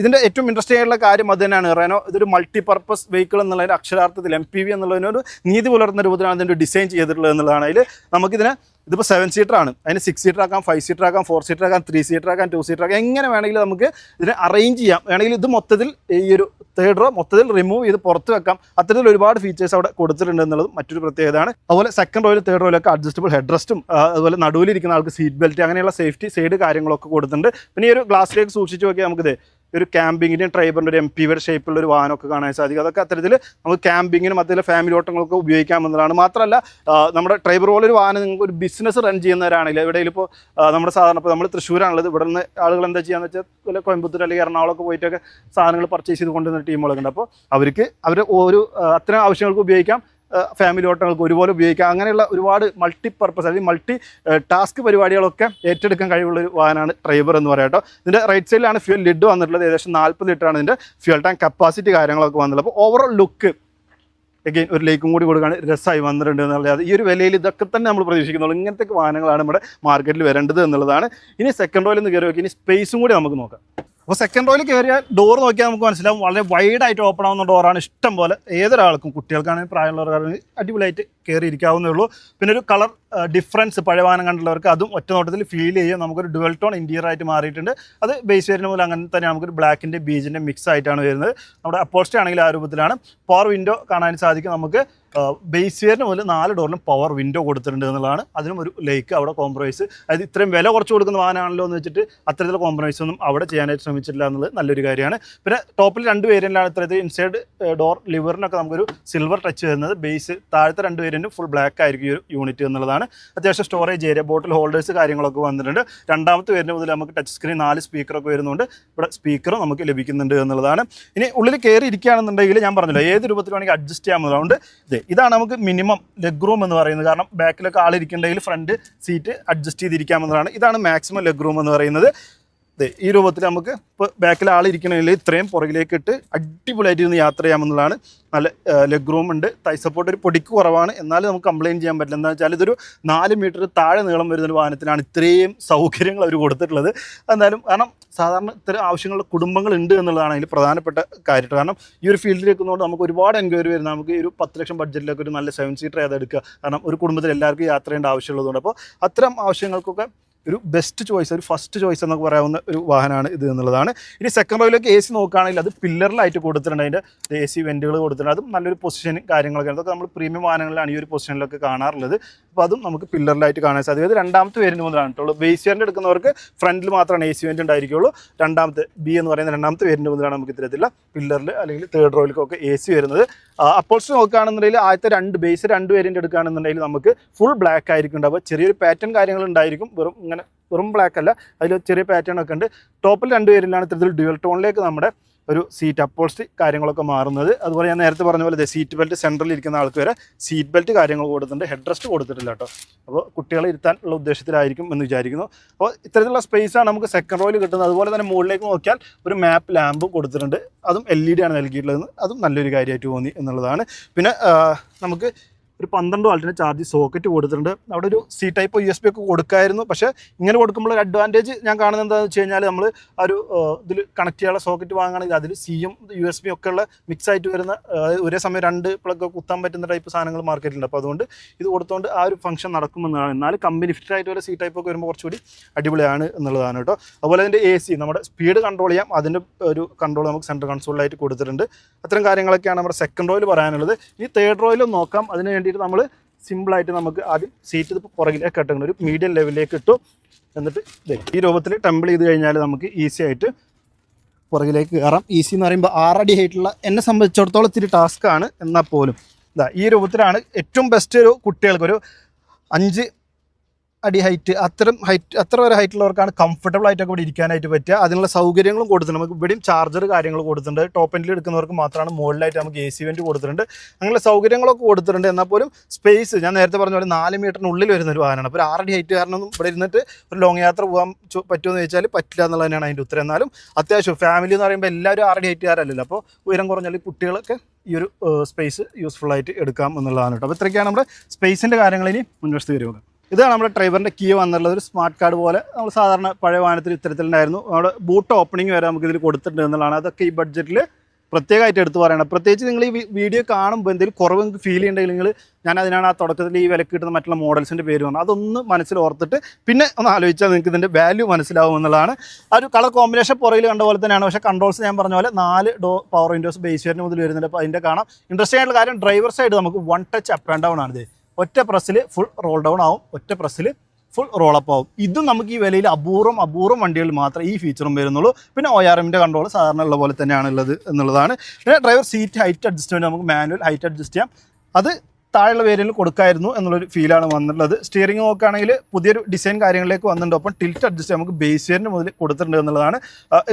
[SPEAKER 1] ഇതിന്റെ ഏറ്റവും ഇൻട്രസ്റ്റിംഗ് ആയിട്ടുള്ള കാര്യം അത് തന്നെയാണ്. റേനോ ഇതൊരു മൾട്ടി പർപ്പസ് വെഹിക്കിൾ എന്നുള്ളതിന്റെ അക്ഷരാർത്ഥത്തിൽ എം പി വി എന്നുള്ളതിനൊരു നീതി പുലർത്തുന്ന രൂപത്തിലാണ് ഇതിന്റെ ഡിസൈൻ ചെയ്തിട്ടുള്ളത് എന്നുള്ളതാണ് അതിൽ നമുക്കിതിനെ ഇതിപ്പോൾ സെവൻ സീറ്റർ ആണ്. അതിന് സിക്സ് സീറ്റർ ആക്കാം ഫൈവ് സീറ്റർ ആക്കാം ഫോർ സീറ്റർ ആക്കാം ത്രീ സീറ്റർ ആക്കാം ടു സീറ്റർ ആക്കാം. എങ്ങനെ വേണമെങ്കിലും നമുക്ക് ഇതിനെ അറേഞ്ച് ചെയ്യാം. വേണമെങ്കിൽ ഇത് മൊത്തത്തിൽ ഈ ഒരു തേർഡ് റോ മൊത്തത്തിൽ റിമൂവ് ചെയ്ത് പുറത്ത് വെക്കാം. അത്തരത്തിൽ ഒരുപാട് ഫീച്ചേഴ്സ് അവിടെ കൊടുത്തിട്ടുണ്ട് എന്നുള്ളത് മറ്റൊരു പ്രത്യേകതയാണ്. അതുപോലെ സെക്കൻഡ് റോയിൽ തേർഡ് റോയിലൊക്കെ അഡ്ജസ്റ്റബിൾ ഹെഡ് റെസ്റ്റും അതുപോലെ നടുവിലിരിക്കുന്ന ആൾക്ക് സീറ്റ് ബെൽറ്റ് അങ്ങനെയുള്ള സേഫ്റ്റി സൈഡ് കാര്യങ്ങളൊക്കെ കൊടുത്തിട്ടുണ്ട്. പിന്നെ ഈ ഒരു ഗ്ലാസ്സിലേക്ക് സൂക്ഷിച്ച് നോക്കിയാൽ നമുക്കിത് ഒരു ക്യാമ്പിങ്ങിന്റെയും ട്രൈബറിന്റെ ഒരു എം പി വരെ ഷേപ്പുള്ള ഒരു വാഹനമൊക്കെ കാണാൻ സാധിക്കും. അതൊക്കെ അത്തരത്തിൽ നമുക്ക് ക്യാമ്പിങ്ങിനും അതിലെ ഫാമിലി ഓട്ടങ്ങളൊക്കെ ഉപയോഗിക്കാമെന്നതാണ് മാത്രമല്ല നമ്മുടെ ട്രൈബർ ഒരു വാഹനം നിങ്ങൾക്ക് ഒരു ബിസിനസ് റൺ ചെയ്യുന്നവരാണെങ്കിൽ ഇവിടെ ഇപ്പോൾ നമ്മുടെ സാധാരണ ഇപ്പോൾ നമ്മൾ തൃശ്ശൂരാണുള്ളത്. ഇവിടെ നിന്ന് ആളുകൾ എന്താ ചെയ്യാന്ന് വെച്ചാൽ കോയമ്പത്തൂർ അല്ലെങ്കിൽ എറണാകുളമൊക്കെ പോയിട്ടൊക്കെ സാധനങ്ങൾ പർച്ചേസ് ചെയ്ത് കൊണ്ടുവന്ന ടീമുകളൊക്കെ ഉണ്ട്. അപ്പോൾ അവർക്ക് അവർ ഒരു അത്തരം ആവശ്യങ്ങൾക്ക് ഉപയോഗിക്കാം. ഫാമിലി ഓട്ടങ്ങൾക്ക് ഒരുപോലെ ഉപയോഗിക്കാം. അങ്ങനെയുള്ള ഒരുപാട് മൾട്ടി പർപ്പസ് അല്ലെങ്കിൽ മൾട്ടി ടാസ്ക് പരിപാടികളൊക്കെ ഏറ്റെടുക്കാൻ കഴിവുള്ള ഒരു വാഹനമാണ് ഡ്രൈവർ എന്ന് പറയാം കേട്ടോ. ഇതിന്റെ റൈറ്റ് സൈഡിലാണ് ഫ്യൂൽ ലിഡ് വന്നിട്ടുള്ളത്. ഏകദേശം നാൽപ്പത് ലിറ്ററാണ് ഇതിന്റെ ഫ്യൂൽ ടാങ്ക് കപ്പാസിറ്റി കാര്യങ്ങളൊക്കെ വന്നിട്ടുള്ളത്. അപ്പോൾ ഓവറോൾ ലുക്ക് എഗെയിൻ ഒരു ലേക്കും കൂടി കൊടുക്കുകയാണ് രസമായി വന്നിട്ടുണ്ട് എന്നുള്ളത്. ഈ ഒരു വിലയിൽ ഇതൊക്കെ തന്നെ നമ്മൾ പ്രതീക്ഷിക്കുന്നുള്ളൂ. ഇങ്ങനത്തെ വാഹനങ്ങളാണ് നമ്മുടെ മാർക്കറ്റിൽ വരേണ്ടത് എന്നുള്ളതാണ്. ഇനി സെക്കൻഡ് റോയിൽ നിന്ന് കയറി നോക്കി. ഇനി സ്പേസും കൂടി നമുക്ക് നോക്കാം. അപ്പോൾ സെക്കൻഡ് റോയിൽ കയറിയാൽ ഡോർ നോക്കിയാൽ നമുക്ക് മനസ്സിലാവും. വളരെ വൈഡ് ആയിട്ട് ഓപ്പൺ ആവുന്ന ഡോറാണ് ഇഷ്ടം പോലെ. ഏതൊരാൾക്കും കുട്ടികൾക്കാണെങ്കിൽ പ്രായമുള്ളവർക്കാണെങ്കിൽ അടിപൊളിയായിട്ട് കയറി ഇരിക്കാവുന്നേ ഉള്ളൂ. പിന്നെ ഒരു കളർ ഡിഫറൻസ് പഴയ കണ്ടുള്ളവർക്ക് അതും ഒറ്റ നോട്ടത്തിൽ ഫീൽ ചെയ്യും. നമുക്കൊരു ഡുവൽ ടോൺ ഇന്റീരിയർ ആയിട്ട് മാറിയിട്ടുണ്ട്. അത് ബേസ് വരുന്ന പോലെ അങ്ങനെ തന്നെ നമുക്കൊരു ബ്ലാക്കിന്റെ ബീജിന്റെ മിക്സ് ആയിട്ടാണ് വരുന്നത്. നമ്മുടെ അപ്പോസ്റ്റ് ആണെങ്കിൽ ആ രൂപത്തിലാണ്. പവർ വിൻഡോ കാണാൻ സാധിക്കും നമുക്ക്. ബേസ് വെയറിന് മുതൽ നാല് ഡോറിലും പവർ വിൻഡോ കൊടുത്തിട്ടുണ്ട് എന്നുള്ളതാണ്. അതിനും ഒരു ലേക്ക് അവിടെ കോംപ്രമൈസ് അതായത് ഇത്രയും വില കുറച്ച് കൊടുക്കുന്ന വാഹനമാണല്ലോ എന്ന് വെച്ചിട്ട് അത്തരത്തിലുള്ള കോംപ്രമൈസ് ഒന്നും അവിടെ ചെയ്യാനായിട്ട് ശ്രമിച്ചിട്ടില്ല എന്നുള്ളത് നല്ലൊരു കാര്യമാണ്. പിന്നെ ടോപ്പിൽ രണ്ട് വേരിയന്റാണ് ഇത്തരത്തിൽ ഇൻസൈഡ് ഡോർ ലിവറിനൊക്കെ നമുക്കൊരു സിൽവർ ടച്ച് വരുന്നത് ബേസ് താഴത്തെ രണ്ട് വേരിയന്റും ഫുൾ ബ്ലാക്ക് ആയിരിക്കും ഒരു യൂണിറ്റ് എന്നുള്ളതാണ്. അത്യാവശ്യം സ്റ്റോറേജ് ഏരിയ ബോട്ടിൽ ഹോൾഡേഴ്സ് കാര്യങ്ങളൊക്കെ വന്നിട്ടുണ്ട്. രണ്ടാമത്തെ വരുന്ന മുതൽ നമുക്ക് ടച്ച് സ്ക്രീൻ നാല് സ്പീക്കറൊക്കെ വരുന്നുണ്ട്. ഇവിടെ സ്പീക്കറും നമുക്ക് ലഭിക്കുന്നുണ്ട് എന്നുള്ളതാണ്. ഇനി ഉള്ളിൽ കയറി ഇരിക്കുകയാണെന്നുണ്ടെങ്കിൽ ഞാൻ പറഞ്ഞല്ലോ ഏത് രൂപത്തിൽ വേണമെങ്കിൽ അഡ്ജസ്റ്റ് ചെയ്യാമെന്നുള്ളതുകൊണ്ട് ഇത് ഇതാണ് നമുക്ക് മിനിമം ലെഗ് റൂം എന്ന് പറയുന്നത്. കാരണം ബാക്കിലൊക്കെ ആളിരിക്കുന്നുണ്ടെങ്കിൽ ഫ്രണ്ട് സീറ്റ് അഡ്ജസ്റ്റ് ചെയ്തിരിക്കാമെന്നതാണ് ഇതാണ് മാക്സിമം ലെഗ് റൂം എന്ന് പറയുന്നത്. ഈ രൂപത്തിൽ നമുക്ക് ഇപ്പോൾ ബാക്കിൽ ആളിരിക്കണമെങ്കിൽ ഇത്രയും പുറകിലേക്ക് ഇട്ട് അടിപൊളിയായിട്ട് ഇരുന്ന് യാത്ര ചെയ്യാമെന്നുള്ളതാണ് നല്ല ലെഗ് റൂം ഉണ്ട്. തൈ സപ്പോർട്ട് ഒരു പൊടിക്ക് കുറവാണ്. എന്നാലും നമുക്ക് കംപ്ലയിന്റ് ചെയ്യാൻ പറ്റില്ല. എന്താ വെച്ചാൽ ഇതൊരു നാല് മീറ്റർ താഴെ നീളം വരുന്ന വാഹനത്തിനാണ് ഇത്രയും സൗകര്യങ്ങൾ അവർ കൊടുത്തിട്ടുള്ളത്. എന്നാലും കാരണം സാധാരണ ഇത്തരം ആവശ്യങ്ങളുള്ള കുടുംബങ്ങൾ ഉണ്ട് എന്നുള്ളതാണ് അതിൽ പ്രധാനപ്പെട്ട കാര്യം കാരണം ഈ ഒരു ഫീൽഡിൽ നിൽക്കുന്നതുകൊണ്ട് നമുക്ക് ഒരുപാട് എൻക്വയറി വരുന്നത്. നമുക്ക് ഒരു പത്ത് ലക്ഷം ബഡ്ജറ്റിലൊക്കെ ഒരു നല്ല സെവൻ സീറ്റർ ഏതെടുക്കുക കാരണം ഒരു കുടുംബത്തിൽ എല്ലാവർക്കും യാത്ര ചെയ്യേണ്ട ആവശ്യമുള്ളതുകൊണ്ട്. അപ്പോൾ അത്തരം ആവശ്യങ്ങൾക്കൊക്കെ ഒരു ബെസ്റ്റ് ചോയ്സ് ഒരു ഫസ്റ്റ് ചോയ്സ് എന്നൊക്കെ പറയാവുന്ന ഒരു വാഹനമാണ് ഇത് എന്നുള്ളതാണ്. ഇനി സെക്കൻഡ് റോയിലേക്ക് എ സി നോക്കുകയാണെങ്കിൽ അത് പില്ലറിലായിട്ട് കൊടുത്തിട്ടുണ്ട്. അതിന്റെ എ സി വെന്റുകൾ കൊടുത്തിട്ടുണ്ട്. അതും നല്ലൊരു പൊസിഷനും കാര്യങ്ങളൊക്കെ അതൊക്കെ നമ്മൾ പ്രീമിയം വാഹനങ്ങളിലാണ് ഈ ഒരു പൊസിഷനിലൊക്കെ കാണാറുള്ളത്. അപ്പോൾ അതും നമുക്ക് പില്ലറിലായിട്ട് കാണാൻ സാധിക്കും. ഇത് രണ്ടാമത്തെ വേരിയന്റ് മുതലാണ് കേട്ടോ. ബേസ് വേരിയന്റ് എടുക്കുന്നവർക്ക് ഫ്രണ്ടിൽ മാത്രമാണ് എ സി വെന്റ് ഉണ്ടായിരിക്കുള്ളൂ. രണ്ടാമത്തെ ബി എന്ന് പറയുന്ന രണ്ടാമത്തെ വേരിയന്റ് മുതലാണ് നമുക്ക് ഇത്തരത്തിലുള്ള പില്ലറിൽ അല്ലെങ്കിൽ തേർഡ് റോയിലേക്കൊക്കെ എ സി വരുന്നത്. അപ്പോൾസ് നോക്കുകയാണെന്നുണ്ടെങ്കിൽ ആദ്യത്തെ രണ്ട് ബേസ് രണ്ട് വേരിയന്റ് എടുക്കുകയാണെന്നുണ്ടെങ്കിൽ നമുക്ക് ഫുൾ ബ്ലാക്ക് ആയിരിക്കും ഉണ്ടാവുക. ചെറിയൊരു പാറ്റേൺ കാര്യങ്ങൾ ഉണ്ടായിരിക്കും. വെറും ഇങ്ങനെ വെറും ബ്ലാക്ക് അല്ല. അതിൽ ചെറിയ പാറ്റേൺ ഒക്കെ ഉണ്ട്. ടോപ്പിൽ രണ്ട് പേരിലാണ് ഇത്തരത്തിൽ ഡ്യുവൽ ടോണിലേക്ക് നമ്മുടെ ഒരു സീറ്റ് അപ്പോൾസ്റ്റ് കാര്യങ്ങളൊക്കെ മാറുന്നത്. അതുപോലെ ഞാൻ നേരത്തെ പറഞ്ഞ പോലെ സീറ്റ് ബെൽറ്റ് സെൻട്രലിൽ ഇരിക്കുന്ന ആൾക്ക് വരെ സീറ്റ് ബെൽറ്റ് കാര്യങ്ങൾ കൊടുത്തിട്ടുണ്ട്. ഹെഡ് റെസ്റ്റ് കൊടുത്തിട്ടില്ല കേട്ടോ. അപ്പോൾ കുട്ടികളെ ഇരുത്താൻ ഉള്ള ഉദ്ദേശത്തിലായിരിക്കും എന്ന് വിചാരിക്കുന്നു. അപ്പോൾ ഇത്തരത്തിലുള്ള സ്പേസാണ് നമുക്ക് സെക്കൻഡ് റോയിൽ കിട്ടുന്നത്. അതുപോലെ തന്നെ മുകളിലേക്ക് നോക്കിയാൽ ഒരു മാപ്പ് ലാമ്പ് കൊടുത്തിട്ടുണ്ട്. അതും എൽ ഇ ഡി ആണ് നൽകിയിട്ടുള്ളത് അതും നല്ലൊരു കാര്യമായിട്ട് തോന്നി എന്നുള്ളതാണ്. പിന്നെ നമുക്ക് ഒരു പന്ത്രണ്ട് വാൾട്ടിന്റെ ചാർജ് സോക്കറ്റ് കൊടുത്തിട്ടുണ്ട്. അവിടെ ഒരു C type U S B ഒക്കെ കൊടുക്കായിരുന്നു. പക്ഷേ ഇങ്ങനെ കൊടുക്കുമ്പോൾ ഒരു അഡ്വാന്റേജ് ഞാൻ കാണുന്നത് എന്താണെന്ന് വെച്ച് കഴിഞ്ഞാൽ നമ്മൾ ഒരു ഇതിൽ കണക്ട് ചെയ്യാനുള്ള സോക്കറ്റ് വാങ്ങുകയാണെങ്കിൽ അതിൽ സിയും യു എസ് ബി ഒക്കെ ഉള്ള മിക്സ് ആയിട്ട് വരുന്ന ഒരേ സമയം രണ്ട് പ്ലഗ് കുത്താൻ പറ്റുന്ന ടൈപ്പ് സാധനങ്ങൾ മാർക്കറ്റിലുണ്ട് അപ്പോൾ അതുകൊണ്ട് ഇത് കൊടുത്തുകൊണ്ട് ആ ഒരു ഫംഗ്ഷൻ നടക്കുമെന്നാണ്. എന്നാൽ കമ്പനി ഫിറ്റ് ആയിട്ട് വരെ സി ടൈപ്പ് ഒക്കെ വരുമ്പോൾ കുറച്ചുകൂടി അടിപൊളിയാണ് എന്നുള്ളതാണ് കേട്ടോ. അതുപോലെ അതിന്റെ എ സി നമ്മുടെ സ്പീഡ് കൺട്രോൾ ചെയ്യാം. അതിന്റെ ഒരു കൺട്രോൾ നമുക്ക് സെൻട്രൽ കൺസോളിലായിട്ട് കൊടുത്തിട്ടുണ്ട്. അത്തരം കാര്യങ്ങളൊക്കെയാണ് നമ്മുടെ സെക്കൻഡ് റോയിൽ പറയാനുള്ളത്. ഇനി തേർഡ് റോയിലും നോക്കാം. അതിന് വേണ്ടിയിട്ട് നമ്മൾ സിമ്പിളായിട്ട് നമുക്ക് ആദ്യം സീറ്റ് ഇത് പുറകിലേക്ക് ഇട്ടുകൊണ്ട് ഒരു മീഡിയം ലെവലിലേക്ക് ഇട്ടു. എന്നിട്ട് ഈ രൂപത്തിൽ ടെമ്പിൾ ചെയ്ത് കഴിഞ്ഞാൽ നമുക്ക് ഈസി ആയിട്ട് പുറകിലേക്ക് കയറാം. ഈസി എന്ന് പറയുമ്പോൾ ആറടി ഹൈറ്റുള്ള എന്നെ സംബന്ധിച്ചിടത്തോളം ഇത്തിരി ടാസ്ക്കാണ് എന്നാൽ പോലും ഇതാ ഈ രൂപത്തിലാണ് ഏറ്റവും ബെസ്റ്റ് ഒരു കുട്ടികൾക്ക് ഒരു അഞ്ച് അടി ഹൈറ്റ് അത്തരം ഹൈറ്റ് അത്ര വരെ ഹൈറ്റുള്ളവർക്കാണ് കംഫർട്ടബിൾ ആയിട്ടൊക്കെ ഇവിടെ ഇരിക്കാനായിട്ട് പറ്റുക. അതിനുള്ള സൗകര്യങ്ങളും കൊടുത്തിട്ടുണ്ട്. നമുക്ക് ഇവിടെയും ചാർജർ കാര്യങ്ങൾ കൊടുത്തിട്ടുണ്ട്. ടോപ്പ് എൻഡിൽ എടുക്കുന്നവർക്ക് മാത്രമാണ് മുകളിലായിട്ട് നമുക്ക് എ സി വെന്റ് കൊടുത്തിട്ടുണ്ട്. അങ്ങനെയുള്ള സൗകര്യങ്ങളൊക്കെ കൊടുത്തിട്ടുണ്ട്. എന്നാൽ പോലും സ്പേസ് ഞാൻ നേരത്തെ പറഞ്ഞ പോലെ നാല് മീറ്ററിനുള്ളിൽ വരുന്ന ഒരു വാഹനമാണ്. അപ്പോൾ ആറടി ഹൈറ്റ് കാരണം ഇവിടെ ഇരുന്നിട്ട് ഒരു ലോങ് യാത്ര പോകാൻ പറ്റുമെന്ന് ചോദിച്ചാൽ പറ്റില്ല എന്നുള്ളത് തന്നെയാണ് അതിന്റെ ഉത്തരം. എന്നാലും അത്യാവശ്യം ഫാമിലി എന്ന് പറയുമ്പോൾ എല്ലാവരും ആറടി ഹൈറ്റുകാരല്ലല്ലോ അപ്പോൾ ഉയരം കുറഞ്ഞാൽ കുട്ടികളൊക്കെ ഈ ഒരു സ്പേസ് യൂസ്ഫുൾ ആയിട്ട് എടുക്കാം എന്നുള്ളതാണ് കേട്ടോ. അപ്പോൾ ഇത്രയൊക്കെയാണ് നമ്മുടെ സ്പേസിന്റെ കാര്യങ്ങൾ. ഇനി മുൻവശത്ത് വരുന്നത് ഇതാണ് നമ്മുടെ ഡ്രൈവറിന്റെ കീ വന്നിട്ടുള്ളത് ഒരു സ്മാർട്ട് കാർഡ് പോലെ നമ്മൾ സാധാരണ പഴയ വാഹനത്തിൽ ഇത്തരത്തിലുണ്ടായിരുന്നു. നമ്മുടെ ബൂട്ട് ഓപ്പണിംഗ് വരെ നമുക്ക് ഇതിൽ കൊടുത്തിട്ടുണ്ട് എന്നുള്ളതാണ്. അതൊക്കെ ഈ ബഡ്ജറ്റിൽ പ്രത്യേകമായിട്ട് എടുത്തു പറയണം. പ്രത്യേകിച്ച് നിങ്ങൾ ഈ വീഡിയോ കാണുമ്പോൾ എന്തെങ്കിലും കുറവ് നിങ്ങൾക്ക് ഫീൽ ചെയ്യണ്ടെങ്കിൽ നിങ്ങൾ ഞാൻ അതിനാണ് ആ തുടക്കത്തിൽ ഈ വിലക്ക് കിട്ടുന്ന മറ്റുള്ള മോഡൽസിന്റെ പേര് വന്നത്. അതൊന്ന് മനസ്സിൽ ഓർത്തിട്ട് പിന്നെ ഒന്ന് ആലോചിച്ചാൽ നിങ്ങൾക്ക് ഇതിന്റെ വാല്യൂ മനസ്സിലാവും എന്നുള്ളതാണ്. ആ ഒരു കളർ കോമ്പിനേഷൻ പുറകിൽ കണ്ട പോലെ തന്നെയാണ്. പക്ഷേ കൺട്രോൾസ് ഞാൻ പറഞ്ഞ പോലെ നാല് ഡോ പവർ വിൻഡോസ് ബേസ് വരുന്ന മുതൽ വരുന്നുണ്ട്. അപ്പോൾ അതിന്റെ കാണാം. ഇൻട്രസ്റ്റിംഗ് ആയിട്ടുള്ള കാര്യം ഡ്രൈവർ സൈഡ് നമുക്ക് one touch up and down ആണ് ഇത്. ഒറ്റ പ്രസ്സിൽ ഫുൾ റോൾ ഡൗൺ ആവും ഒറ്റ പ്രസ്സിൽ ഫുൾ റോൾ അപ്പ് ആവും. ഇതും നമുക്ക് ഈ വിലയിൽ അപൂർവം അപൂർവം വണ്ടികളിൽ മാത്രമേ ഈ ഫീച്ചറും വരുന്നുള്ളൂ. പിന്നെ ഒ ആർ എമ്മിന്റെ കൺട്രോൾ സാധാരണ ഉള്ള പോലെ തന്നെയാണ് ഉള്ളത് എന്നുള്ളതാണ്. പിന്നെ ഡ്രൈവർ സീറ്റ് ഹൈറ്റ് അഡ്ജസ്റ്റ്മെന്റ് നമുക്ക് മാനുവൽ ഹൈറ്റ് അഡ്ജസ്റ്റ് ചെയ്യാം. അത് താഴെയുള്ള വേരിയന്റിൽ കൊടുക്കായിരുന്നു എന്നുള്ളൊരു ഫീലാണ് വന്നിട്ടുള്ളത്. സ്റ്റിയറിംഗ് നോക്കുകയാണെങ്കിൽ പുതിയൊരു ഡിസൈൻ കാര്യങ്ങളിലേക്ക് വന്നിട്ടുണ്ട്. ഒപ്പം ടിൽറ്റ് അഡ്ജസ്റ്റ് നമുക്ക് ബേസ് മുതൽ കൊടുത്തിട്ടുണ്ട് എന്നുള്ളതാണ്.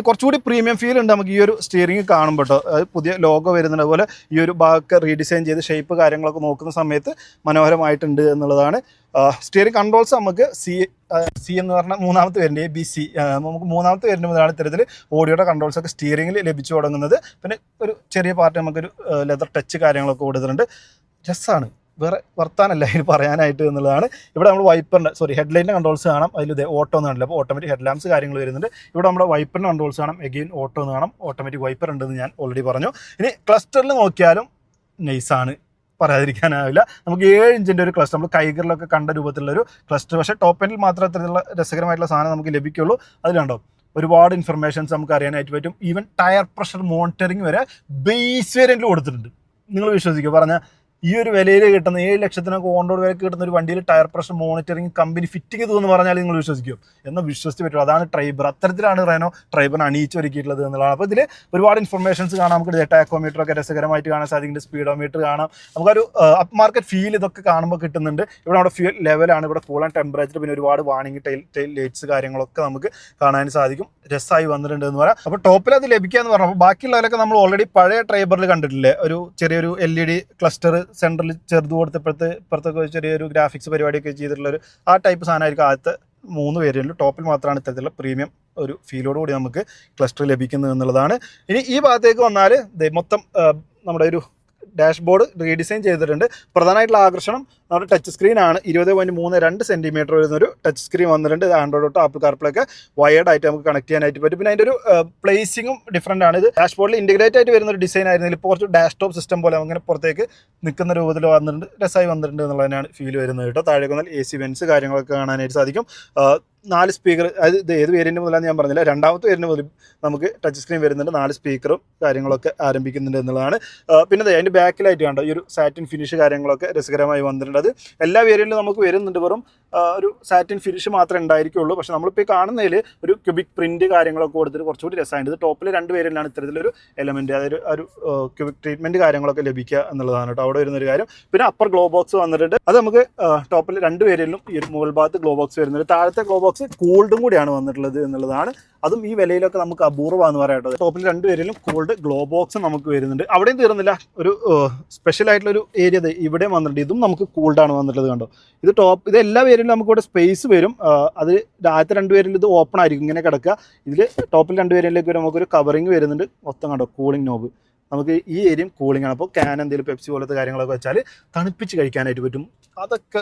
[SPEAKER 1] കുറച്ചുകൂടി പ്രീമിയം ഫീൽ ഉണ്ട് നമുക്ക് ഈ ഒരു സ്റ്റിയറിംഗ് കാണുമ്പോൾ പുതിയ ലോഗോ വരുന്നുണ്ട് അതുപോലെ ഈ ഒരു ഭാഗമൊക്കെ റീഡിസൈൻ ചെയ്ത് ഷേപ്പ് കാര്യങ്ങളൊക്കെ നോക്കുന്ന സമയത്ത് മനോഹരമായിട്ടുണ്ട് എന്നുള്ളതാണ്. സ്റ്റിയറിംഗ് കൺട്രോൾസ് നമുക്ക് സി സി എന്ന് പറഞ്ഞാൽ മൂന്നാമത്തെ വരുന്നത് എ ബി സി നമുക്ക് മൂന്നാമത്തെ വരുന്ന മുതലാണ് ഇത്തരത്തിൽ ഓഡിയോയുടെ കൺട്രോൾസ് ഒക്കെ സ്റ്റിയറിംഗിൽ ലഭിച്ചു തുടങ്ങുന്നത്. പിന്നെ ഒരു ചെറിയ പാർട്ട് നമുക്കൊരു ലെതർ ടച്ച് കാര്യങ്ങളൊക്കെ കൊടുത്തിട്ടുണ്ട്. രസമാണ് വേറെ വർത്താനല്ല അതിന് പറയാനായിട്ട് എന്നുള്ളതാണ്. ഇവിടെ നമ്മൾ വൈപ്പറിന്റെ സോറി ഹെഡ്ലൈറ്റിന്റെ കൺട്രോൾസ് കാണാം. അതിൽ ഇതേ ഓട്ടോ എന്ന് കാണില്ല? അപ്പോൾ ഓട്ടോമാറ്റിക് ഹെഡ് ലാംപ്സ് കാര്യങ്ങൾ വരുന്നുണ്ട്. ഇവിടെ നമ്മുടെ വൈപ്പറിന്റെ കൺട്രോൾസ് കാണാം. എഗെയിൻ ഓട്ടോ എന്ന് കാണാം. ഓട്ടോമാറ്റിക് വൈപ്പർ ഉണ്ടെന്ന് ഞാൻ ഓൾറെഡി പറഞ്ഞു. ഇനി ക്ലസ്റ്ററിൽ നോക്കിയാലും നൈസാണ് പറയാതിരിക്കാനാവില്ല. നമുക്ക് ഏഴ് ഇഞ്ചിന്റെ ഒരു ക്ലസ്റ്റർ നമ്മൾ കൈകളിലൊക്കെ കണ്ട രൂപത്തിലുള്ള ഒരു ക്ലസ്റ്റർ പക്ഷേ ടോപ്പ് എൻഡിൽ മാത്രമേ അത്തരത്തിലുള്ള രസകരമായിട്ടുള്ള സാധനം നമുക്ക് ലഭിക്കുള്ളൂ. അതിലുണ്ടോ ഒരുപാട് ഇൻഫർമേഷൻസ് നമുക്ക് അറിയാനായിട്ട് പറ്റും. ഈവൻ ടയർ പ്രഷർ മോണിറ്ററിങ് വരെ ബേസ് വേരിയന്റിൽ കൊടുത്തിട്ടുണ്ട്. നിങ്ങൾ വിശ്വസിക്കുക പറഞ്ഞാൽ ഈ ഒരു വിലയിൽ കിട്ടുന്ന ഏഴ് ലക്ഷത്തിനൊക്കെ ഓൺ വില കിട്ടുന്ന ഒരു വണ്ടിയിൽ tyre pressure monitoring company fitting എന്ന് പറഞ്ഞാൽ നിങ്ങൾ വിശ്വസിക്കും. എന്ന് വിശ്വസിച്ച് പറ്റും. അതാണ് ട്രൈബർ അത്തരത്തിലാണ് റെനോ ട്രൈബറിനെ അണിയിച്ചൊരുക്കിയിട്ടുള്ളത് എന്നുള്ളതാണ്. അപ്പോൾ ഇതിൽ ഒരുപാട് ഇൻഫർമേഷൻസ് കാണാം. നമുക്ക് ടാക്കോമീറ്റർ ഒക്കെ രസകരമായിട്ട് കാണാൻ സാധിക്കും സ്പീഡോമീറ്റർ കാണാം. നമുക്കൊരു അപ്പ് മാർക്കറ്റ് ഫീൽ ഇതൊക്കെ കാണുമ്പോൾ കിട്ടുന്നുണ്ട്. ഇവിടെ നമ്മുടെ ഫ്യൂൽ ലെവലാണ് ഇവിടെ കൂളാൻ ടെമ്പറേച്ചർ പിന്നെ ഒരുപാട് വാണിംഗ് ടൈൽ ടൈൽ ലൈറ്റ്സ് കാര്യങ്ങളൊക്കെ നമുക്ക് കാണാൻ സാധിക്കും. രസമായി വന്നിട്ടുണ്ട് എന്ന് പറയാം. അപ്പോൾ ടോപ്പിൽ അത് ലഭിക്കുക എന്ന് പറഞ്ഞപ്പോൾ ബാക്കിയുള്ളവരൊക്കെ നമ്മൾ ഓൾറെഡി പഴയ ട്രൈബറിൽ കണ്ടിട്ടില്ലേ? ഒരു ചെറിയൊരു എൽ ഇ ഡി ക്ലസ്റ്റർ സെന്ററിൽ ചെറുത് കൊടുത്തപ്പോഴത്തെ ഇപ്പുറത്തൊക്കെ ചെറിയൊരു ഗ്രാഫിക്സ് പരിപാടിയൊക്കെ ചെയ്തിട്ടുള്ള ഒരു ആ ടൈപ്പ് സാധനമായിരിക്കും ആദ്യത്തെ മൂന്ന് പേരിലും ടോപ്പിൽ മാത്രമാണ് ഇത്തരത്തിലുള്ള പ്രീമിയം ഒരു ഫീലോട് കൂടി നമുക്ക് ക്ലസ്റ്റർ ലഭിക്കുന്നത് എന്നുള്ളതാണ്. ഇനി ഈ ഭാഗത്തേക്ക് വന്നാൽ മൊത്തം നമ്മുടെ ഒരു ഡാഷ്ബോർഡ് റീഡിസൈൻ ചെയ്തിട്ടുണ്ട്. പ്രധാനമായിട്ടുള്ള ആകർഷണം നമ്മുടെ ടച്ച് സ്ക്രീൻ ആണ്. ഇരുപത് പോയിന്റ് മൂന്ന് രണ്ട് സെന്റിമീറ്റർ വരുന്നൊരു ടച്ച് സ്ക്രീൻ വന്നിട്ടുണ്ട്. ആൻഡ്രോയിഡ് തൊട്ട് ആപ്പിൾ കാർപ്പിളൊക്കെ വയേർഡ് ആയിട്ട് നമുക്ക് കണക്ട് ചെയ്യാനായിട്ട് പറ്റും. പിന്നെ അതിന്റെ ഒരു പ്ലേസിങ്ങും ഡിഫറന്റ് ആണ്. ഇത് ഡാഷ്ബോർഡിൽ ഇന്റഗ്രേറ്റ് ആയിട്ട് വരുന്ന ഒരു ഡിസൈൻ ആയിരുന്നു. ഇപ്പോൾ കുറച്ച് ഡാഷ് ടോപ്പ് സിസ്റ്റം പോലെ അങ്ങനെ പുറത്തേക്ക് നിൽക്കുന്ന രൂപത്തിൽ വന്നിട്ടുണ്ട്. രസമായി വന്നിട്ടുണ്ട് എന്നുള്ളതിനാണ് ഫീൽ വരുന്നത് കേട്ടോ. താഴേക്ക് വന്നാൽ എ സി വെൻസ് കാര്യങ്ങളൊക്കെ കാണാനായിട്ട് സാധിക്കും. നാല് സ്പീക്കർ അതായത് ഇത് ഏത് വേരിയന്റ് മുതലാണെന്ന് ഞാൻ പറഞ്ഞില്ല. രണ്ടാമത്തെ വേരിയന്റ് മുതൽ നമുക്ക് ടച്ച് സ്ക്രീൻ വരുന്നുണ്ട്. നാല് സ്പീക്കറും കാര്യങ്ങളൊക്കെ ആരംഭിക്കുന്നുണ്ട് എന്നുള്ളതാണ്. പിന്നെ അതിന്റെ ബാക്കിലായിട്ട് കണ്ടോ? ഈ ഒരു സാറ്റിൻ ഫിനിഷ് കാര്യങ്ങളൊക്കെ രസകരമായി വന്നിട്ടുണ്ട്. അത് എല്ലാ വേരിയന്റിലും നമുക്ക് വരുന്നുണ്ട്. വെറും ഒരു സാറ്റിൻ ഫിനിഷ് മാത്രമേ ഉണ്ടായിരിക്കുള്ളൂ. പക്ഷേ നമ്മളിപ്പോൾ കാണുന്നതിൽ ഒരു ക്യൂബിക് പ്രിന്റ് കാര്യങ്ങളൊക്കെ കൊടുത്തിട്ട് കുറച്ചുകൂടി രസമായിട്ട് ഇത് ടോപ്പിൽ രണ്ട് പേരിലാണ് ഇത്തരത്തിലൊരു എലമെന്റ് അതായത് ഒരു ക്യൂബിക് ട്രീറ്റ്മെന്റ് കാര്യങ്ങളൊക്കെ ലഭിക്കുക എന്നുള്ളതാണ് കേട്ടോ. അവിടെ വരുന്നൊരു കാര്യം. പിന്നെ അപ്പർ ഗ്ലോ ബോക്സ് വന്നിട്ടുണ്ട്. അത് നമുക്ക് ടോപ്പിൽ രണ്ട് പേരിലും ഈ ഒരു മുകൾ ഭാഗത്ത് ഗ്ലോ ബോക്സ് വരുന്നുണ്ട്. താഴത്തെ ഗ്ലോ ബോക്സ് കൂൾഡും കൂടിയാണ് വന്നിട്ടുള്ളത് എന്നുള്ളതാണ്. അതും ഈ വിലയിലൊക്കെ നമുക്ക് അപൂർവമാണെന്ന് പറയാം കേട്ടോ. ടോപ്പിൽ രണ്ട് പേരിലും കൂൾഡ് ഗ്ലോ ബോക്സ് നമുക്ക് വരുന്നുണ്ട്. അവിടെയും തീർന്നില്ല. ഒരു സ്പെഷ്യൽ ആയിട്ടുള്ള ഒരു ഏരിയ ഇവിടെയും വന്നിട്ടുണ്ട്. ഇതും നമുക്ക് കൂൾഡാണ് വന്നിട്ടുള്ളത് കണ്ടോ. ഇത് ടോപ്പ് ഇത് എല്ലാ പേരിലും നമുക്ക് ഇവിടെ സ്പേസ് വരും. അത് ആദ്യത്തെ രണ്ട് പേരിൽ ഇത് ഓപ്പൺ ആയിരിക്കും. ഇങ്ങനെ കിടക്കുക. ഇതിൽ ടോപ്പിൽ രണ്ട് പേരിലേക്ക് വരും നമുക്കൊരു കവറിങ് വരുന്നുണ്ട്. മൊത്തം കണ്ടോ കൂളിംഗ് നോബ് നമുക്ക് ഈ ഏരിയയും കൂളിംഗ് ആണ്. അപ്പോൾ ക്യാൻ എന്തെങ്കിലും പെപ്സി പോലത്തെ കാര്യങ്ങളൊക്കെ വെച്ചാൽ തണുപ്പിച്ച് കഴിക്കാനായിട്ട് പറ്റും. അതൊക്കെ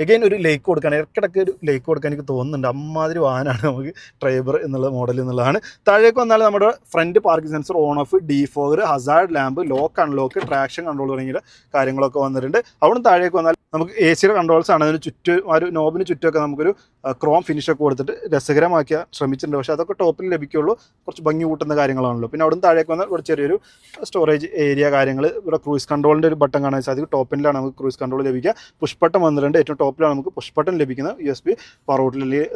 [SPEAKER 1] എഗൈൻ ഒരു ലേക്ക് കൊടുക്കാൻ ഇടയ്ക്കിടയ്ക്ക് ഒരു ലേക്ക് കൊടുക്കാൻ എനിക്ക് തോന്നുന്നുണ്ട്. അമ്മാതിരി വാഹനമാണ് നമുക്ക് ട്രൈബർ എന്നുള്ള മോഡൽ എന്നുള്ളതാണ്. താഴേക്ക് വന്നാൽ നമ്മുടെ front parking sensor on off defogger hazard lamp lock unlock traction control തുടങ്ങിയ കാര്യങ്ങളൊക്കെ വന്നിട്ടുണ്ട്. അവിടെ താഴേക്ക് വന്നാൽ നമുക്ക് എ സിയുടെ കൺട്രോൾസ് ആണ്. അതിന് ചുറ്റും ആ ഒരു നോബിന് ചുറ്റുമൊക്കെ നമുക്കൊരു ക്രോം ഫിനിഷ് ഒക്കെ കൊടുത്തിട്ട് രസകരമാക്കിയ ശ്രമിച്ചിട്ടുണ്ട്. പക്ഷേ അതൊക്കെ ടോപ്പിൽ ലഭിക്കുള്ളൂ. കുറച്ച് ഭംഗി കൂട്ടുന്ന കാര്യങ്ങളാണല്ലോ. പിന്നെ അവിടുന്ന് താഴേക്ക് വന്നാൽ ഇവിടെ ചെറിയൊരു സ്റ്റോറേജ് ഏരിയ കാര്യങ്ങൾ ഇവിടെ ക്രൂസ് കൺട്രോളിന്റെ ഒരു ബട്ടൺ കാണാൻ സാധിക്കും. ടോപ്പിലാണ് നമുക്ക് ക്രൂസ് കൺട്രോൾ ലഭിക്കുക. പുഷ് ബട്ടൺ വന്നിട്ടുണ്ട്. ഏറ്റവും ടോപ്പിലാണ് നമുക്ക് പുഷ് ബട്ടൺ ലഭിക്കുന്നത്. യു എസ് ബി പവർ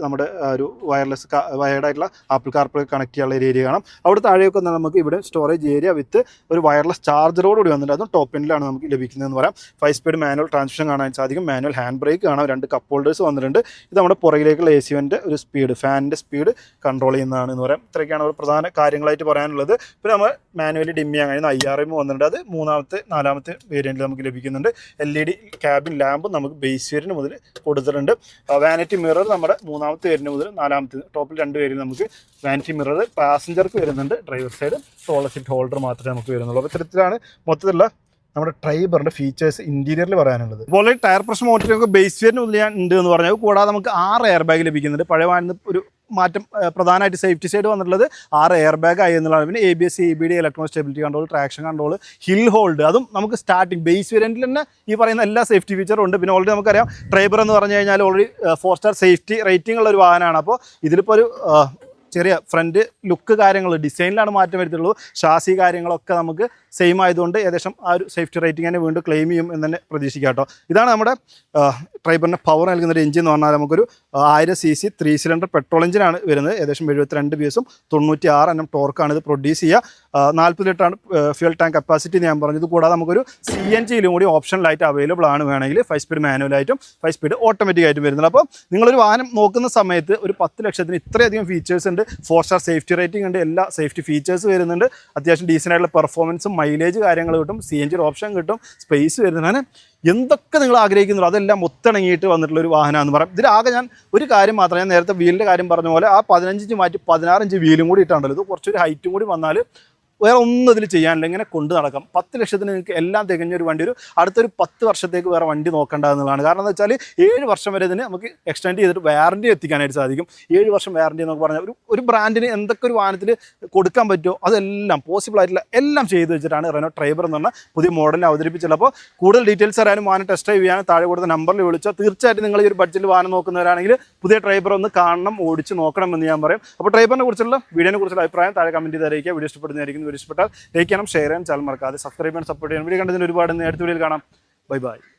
[SPEAKER 1] നമ്മുടെ ഒരു വയർലെസ് വയർഡായിട്ടുള്ള ആപ്പിൾ കാർപ്പ് കണക്ട് ചെയ്യാനുള്ള ഒരു ഏരിയ കാണാം. അവിടെ താഴെയൊക്കെ നമുക്ക് ഇവിടെ സ്റ്റോറേജ് ഏരിയ വിത്ത് ഒരു വയർലെസ് ചാർജറോട് കൂടി വന്നിട്ടുണ്ട് അതും ടോപ്പ് എൻഡിലാണ് നമുക്ക് ലഭിക്കുന്നതെന്ന് പറയാം. ഫൈവ് സ്പീഡ് മാനുവൽ ട്രാൻസ്മിഷൻ കാണാൻ സാധിക്കും. മാനുവൽ ഹാൻഡ് ബ്രേക്ക് കാണാം. രണ്ട് കപ്പ് ഹോൾഡേഴ്സ് വന്നിട്ടുണ്ട്. ഇത് നമ്മുടെ പുറകിലേക്കുള്ള എ സിവന്റെ ഒരു സ്പീഡ് ഫാനിന്റെ സ്പീഡ് കൺട്രോൾ ചെയ്യുന്നതാണ് എന്ന് പറയാം. ഇത്രയൊക്കെയാണ് ഒരു പ്രധാന കാര്യങ്ങളായിട്ട് പറയാനുള്ളത്. പിന്നെ നമ്മൾ മാനുവലി ഡിം ചെയ്യാൻ കഴിയുന്ന ഐ ആർ എം വന്നിട്ടുണ്ട്. അത് മൂന്നാമത്തെ നാലാമത്തെ വേരിയന്റിൽ നമുക്ക് ലഭിക്കുന്നുണ്ട്. L E D cabin lamp നമുക്ക് ബേസ് വേരിയന്റ് മുതൽ കൊടുത്തിട്ടുണ്ട്. വാനിറ്റി മിറർ നമ്മുടെ മൂന്നാമത്തെ പേരിന് മുതൽ നാലാമത്തെ ടോപ്പിൽ രണ്ട് പേരിൽ നമുക്ക് വാനിറ്റി മിറർ പാസഞ്ചർക്ക് വരുന്നുണ്ട്. ഡ്രൈവർ സൈഡ് സോളർ സീറ്റ് ഹോൾഡർ മാത്രമേ നമുക്ക് വരുന്നുള്ളൂ. അപ്പോൾ ഇത്തരത്തിലാണ് മൊത്തത്തിലുള്ള നമ്മുടെ ഡ്രൈവറിന്റെ ഫീച്ചേഴ്സ് ഇന്റീരിയറിൽ പറയാനുള്ളത്. അതുപോലെ ടയർ പ്രഷർ മോട്ടറിൽ നമുക്ക് ബേസ് വേരിന് മുതൽ ഞാൻ ഉണ്ട് എന്ന് പറഞ്ഞാൽ കൂടാതെ നമുക്ക് ആറ് എയർ ബാഗ് ലഭിക്കുന്നുണ്ട്. പഴയ വാനിന്ന് ഒരു മാറ്റം പ്രധാനമായിട്ട് സേഫ്റ്റി സൈഡ് വന്നിട്ടുള്ളത് ആറ് എയർ ബാഗ് ആയി എന്നുള്ളതാണ്. പിന്നെ A B S A B D electronic stability control traction control hill hold അതും നമുക്ക് സ്റ്റാർട്ടിംഗ് ബേസ് വേരിയന്റിൽ തന്നെ ഈ പറയുന്ന എല്ലാ സേഫ്റ്റി ഫീച്ചറും ഉണ്ട്. പിന്നെ ഓൾറെഡി നമുക്കറിയാം ട്രൈബർ എന്ന് പറഞ്ഞു കഴിഞ്ഞാൽ already four star safety rating ഉള്ള ഒരു വാഹനമാണ്. അപ്പോൾ ഇതിലിപ്പോൾ ഒരു ചെറിയ ഫ്രണ്ട് ലുക്ക് കാര്യങ്ങൾ ഡിസൈനിലാണ് മാറ്റം വരുത്തുള്ളൂ ഷാസി കാര്യങ്ങളൊക്കെ നമുക്ക് സെയിം ആയതുകൊണ്ട് ഏകദേശം ആ ഒരു സേഫ്റ്റി റേറ്റിംഗ് തന്നെ വീണ്ടും ക്ലെയിം ചെയ്യും എന്ന് തന്നെ പ്രതീക്ഷിക്കാം കേട്ടോ. ഇതാണ് നമ്മുടെ ട്രൈബറിന് പവർ നൽകുന്ന ഒരു എഞ്ചിൻ എന്ന് പറഞ്ഞാൽ നമുക്കൊരു ആയിരം C C three cylinder petrol എഞ്ചിനാണ് വരുന്നത്. ഏകദേശം എഴുപത്തിരണ്ട് ബി എസും തൊണ്ണൂറ്റി ആറ് എണ്ണം ടോർക്കാണ് ഇത് പ്രൊഡ്യൂസ് ചെയ്യുക. നാൽപ്പത് ലിറ്ററാണ് ഫ്യൂൽ ടാങ്ക് കപ്പാസിറ്റി ഞാൻ പറഞ്ഞത്. കൂടാതെ നമുക്കൊരു സി എൻ ജിയിലും കൂടി ഓപ്ഷനിലായിട്ട് അവൈലബിൾ ആണ് വേണമെങ്കിൽ. ഫൈവ് സ്പീഡ് മാനുവലായിട്ടും ഫൈവ് സ്പീഡ് ഓട്ടോമാറ്റിക് ആയിട്ടും വരുന്നത് അപ്പോൾ നിങ്ങളൊരു വാഹനം നോക്കുന്ന സമയത്ത് ഒരു പത്ത് ലക്ഷത്തിന് ഇത്രയധികം ഫീച്ചേഴ്സ് ഉണ്ട്. ഫോർ സ്റ്റാർ സേഫ്റ്റി റേറ്റിംഗ് ഉണ്ട്. എല്ലാ സേഫ്റ്റി ഫീച്ചേഴ്സ് വരുന്നുണ്ട്. അത്യാവശ്യം ഡീസന്റ് ആയിട്ടുള്ള പെർഫോമൻസും മൈലേജ് കാര്യങ്ങൾ കിട്ടും സി എൻ ജിയുടെ ഓപ്ഷൻ കിട്ടും സ്പേസ് വരുന്നതിന് എന്തൊക്കെ നിങ്ങൾ ആഗ്രഹിക്കുന്നുണ്ടോ? അതെല്ലാം ഒത്തിണങ്ങിയിട്ട് വന്നിട്ടുള്ള ഒരു വാഹനമാണെന്ന് പറയാം. ഇതിലാകെ ഞാൻ ഒരു കാര്യം മാത്രം ഞാൻ നേരത്തെ വീലിന്റെ കാര്യം പറഞ്ഞ പോലെ ആ പതിനഞ്ചിഞ്ച് മാറ്റി പതിനാറ് ഇഞ്ച് വീലും കൂടി ഇട്ടാണ്ടല്ലോ. ഇത് കുറച്ചൊരു ഹൈറ്റും കൂടി വന്നാൽ വേറെ ഒന്നും ഇതിൽ ചെയ്യാനില്ല. ഇങ്ങനെ കൊണ്ട് നടക്കാം. പത്ത് ലക്ഷത്തിന് നിങ്ങൾക്ക് എല്ലാം തികഞ്ഞൊരു വണ്ടി ഒരു അടുത്തൊരു പത്ത് വർഷത്തേക്ക് വേറെ വണ്ടി നോക്കേണ്ട എന്നുള്ളതാണ്. കാരണം എന്താ വെച്ചാൽ ഏഴ് വർഷം വരെ ഇതിന് നമുക്ക് എക്സ്റ്റെൻഡ് ചെയ്തിട്ട് വാറണ്ടി എത്തിക്കാനായിട്ട് സാധിക്കും. ഏഴ് വർഷം വാറണ്ടി എന്നൊക്കെ പറഞ്ഞാൽ ഒരു ഒരു ബ്രാൻഡിന് എന്തൊക്കെ ഒരു വാഹനത്തിൽ കൊടുക്കാൻ പറ്റുമോ അതെല്ലാം പോസിബിൾ ആയിട്ടുള്ള എല്ലാം ചെയ്തു വെച്ചിട്ടാണ് റെനോ ട്രൈബർ എന്ന് പറഞ്ഞ പുതിയ മോഡലിനെ അവതരിപ്പിച്ചത് അപ്പോൾ കൂടുതൽ ഡീറ്റെയിൽസ് അറിയാനും വാഹനം ടെസ്റ്റ് ഡ്രൈവ് ചെയ്യാനും താഴെ കൊടുത്ത നമ്പറിൽ വിളിച്ചോ. തീർച്ചയായിട്ടും നിങ്ങൾ ഈ ഒരു ബഡ്ജറ്റിൽ വാഹനം നോക്കുന്നവരാണെങ്കിൽ പുതിയ ട്രൈബർ ഒന്ന് കാണണം ഓടിച്ച് നോക്കണം എന്ന് ഞാൻ പറയും. അപ്പോൾ ട്രൈബറിനെ കുറിച്ചുള്ള വീഡിയോനെ കുറിച്ചുള്ള അഭിപ്രായം താഴെ കമന്റ് ചെയ്ത് അറിയിക്കുക. വീഡിയോ ഇഷ്ടപ്പെടുന്നതായിരിക്കും. വീഡിയോ ഇഷ്ടപ്പെട്ടാൽ ലൈക്ക് ചെയ്യണം ഷെയർ ചെയ്യാൻ ചാനൽ മറക്കാതെ സബ്സ്ക്രൈബ് ചെയ്യാൻ സപ്പോർട്ട് ചെയ്യാൻ വീഡിയോ കണ്ടതിന് ഒരുപാട് നേരത്തെ വീഡിയോയിൽ കാണാം. Bye bye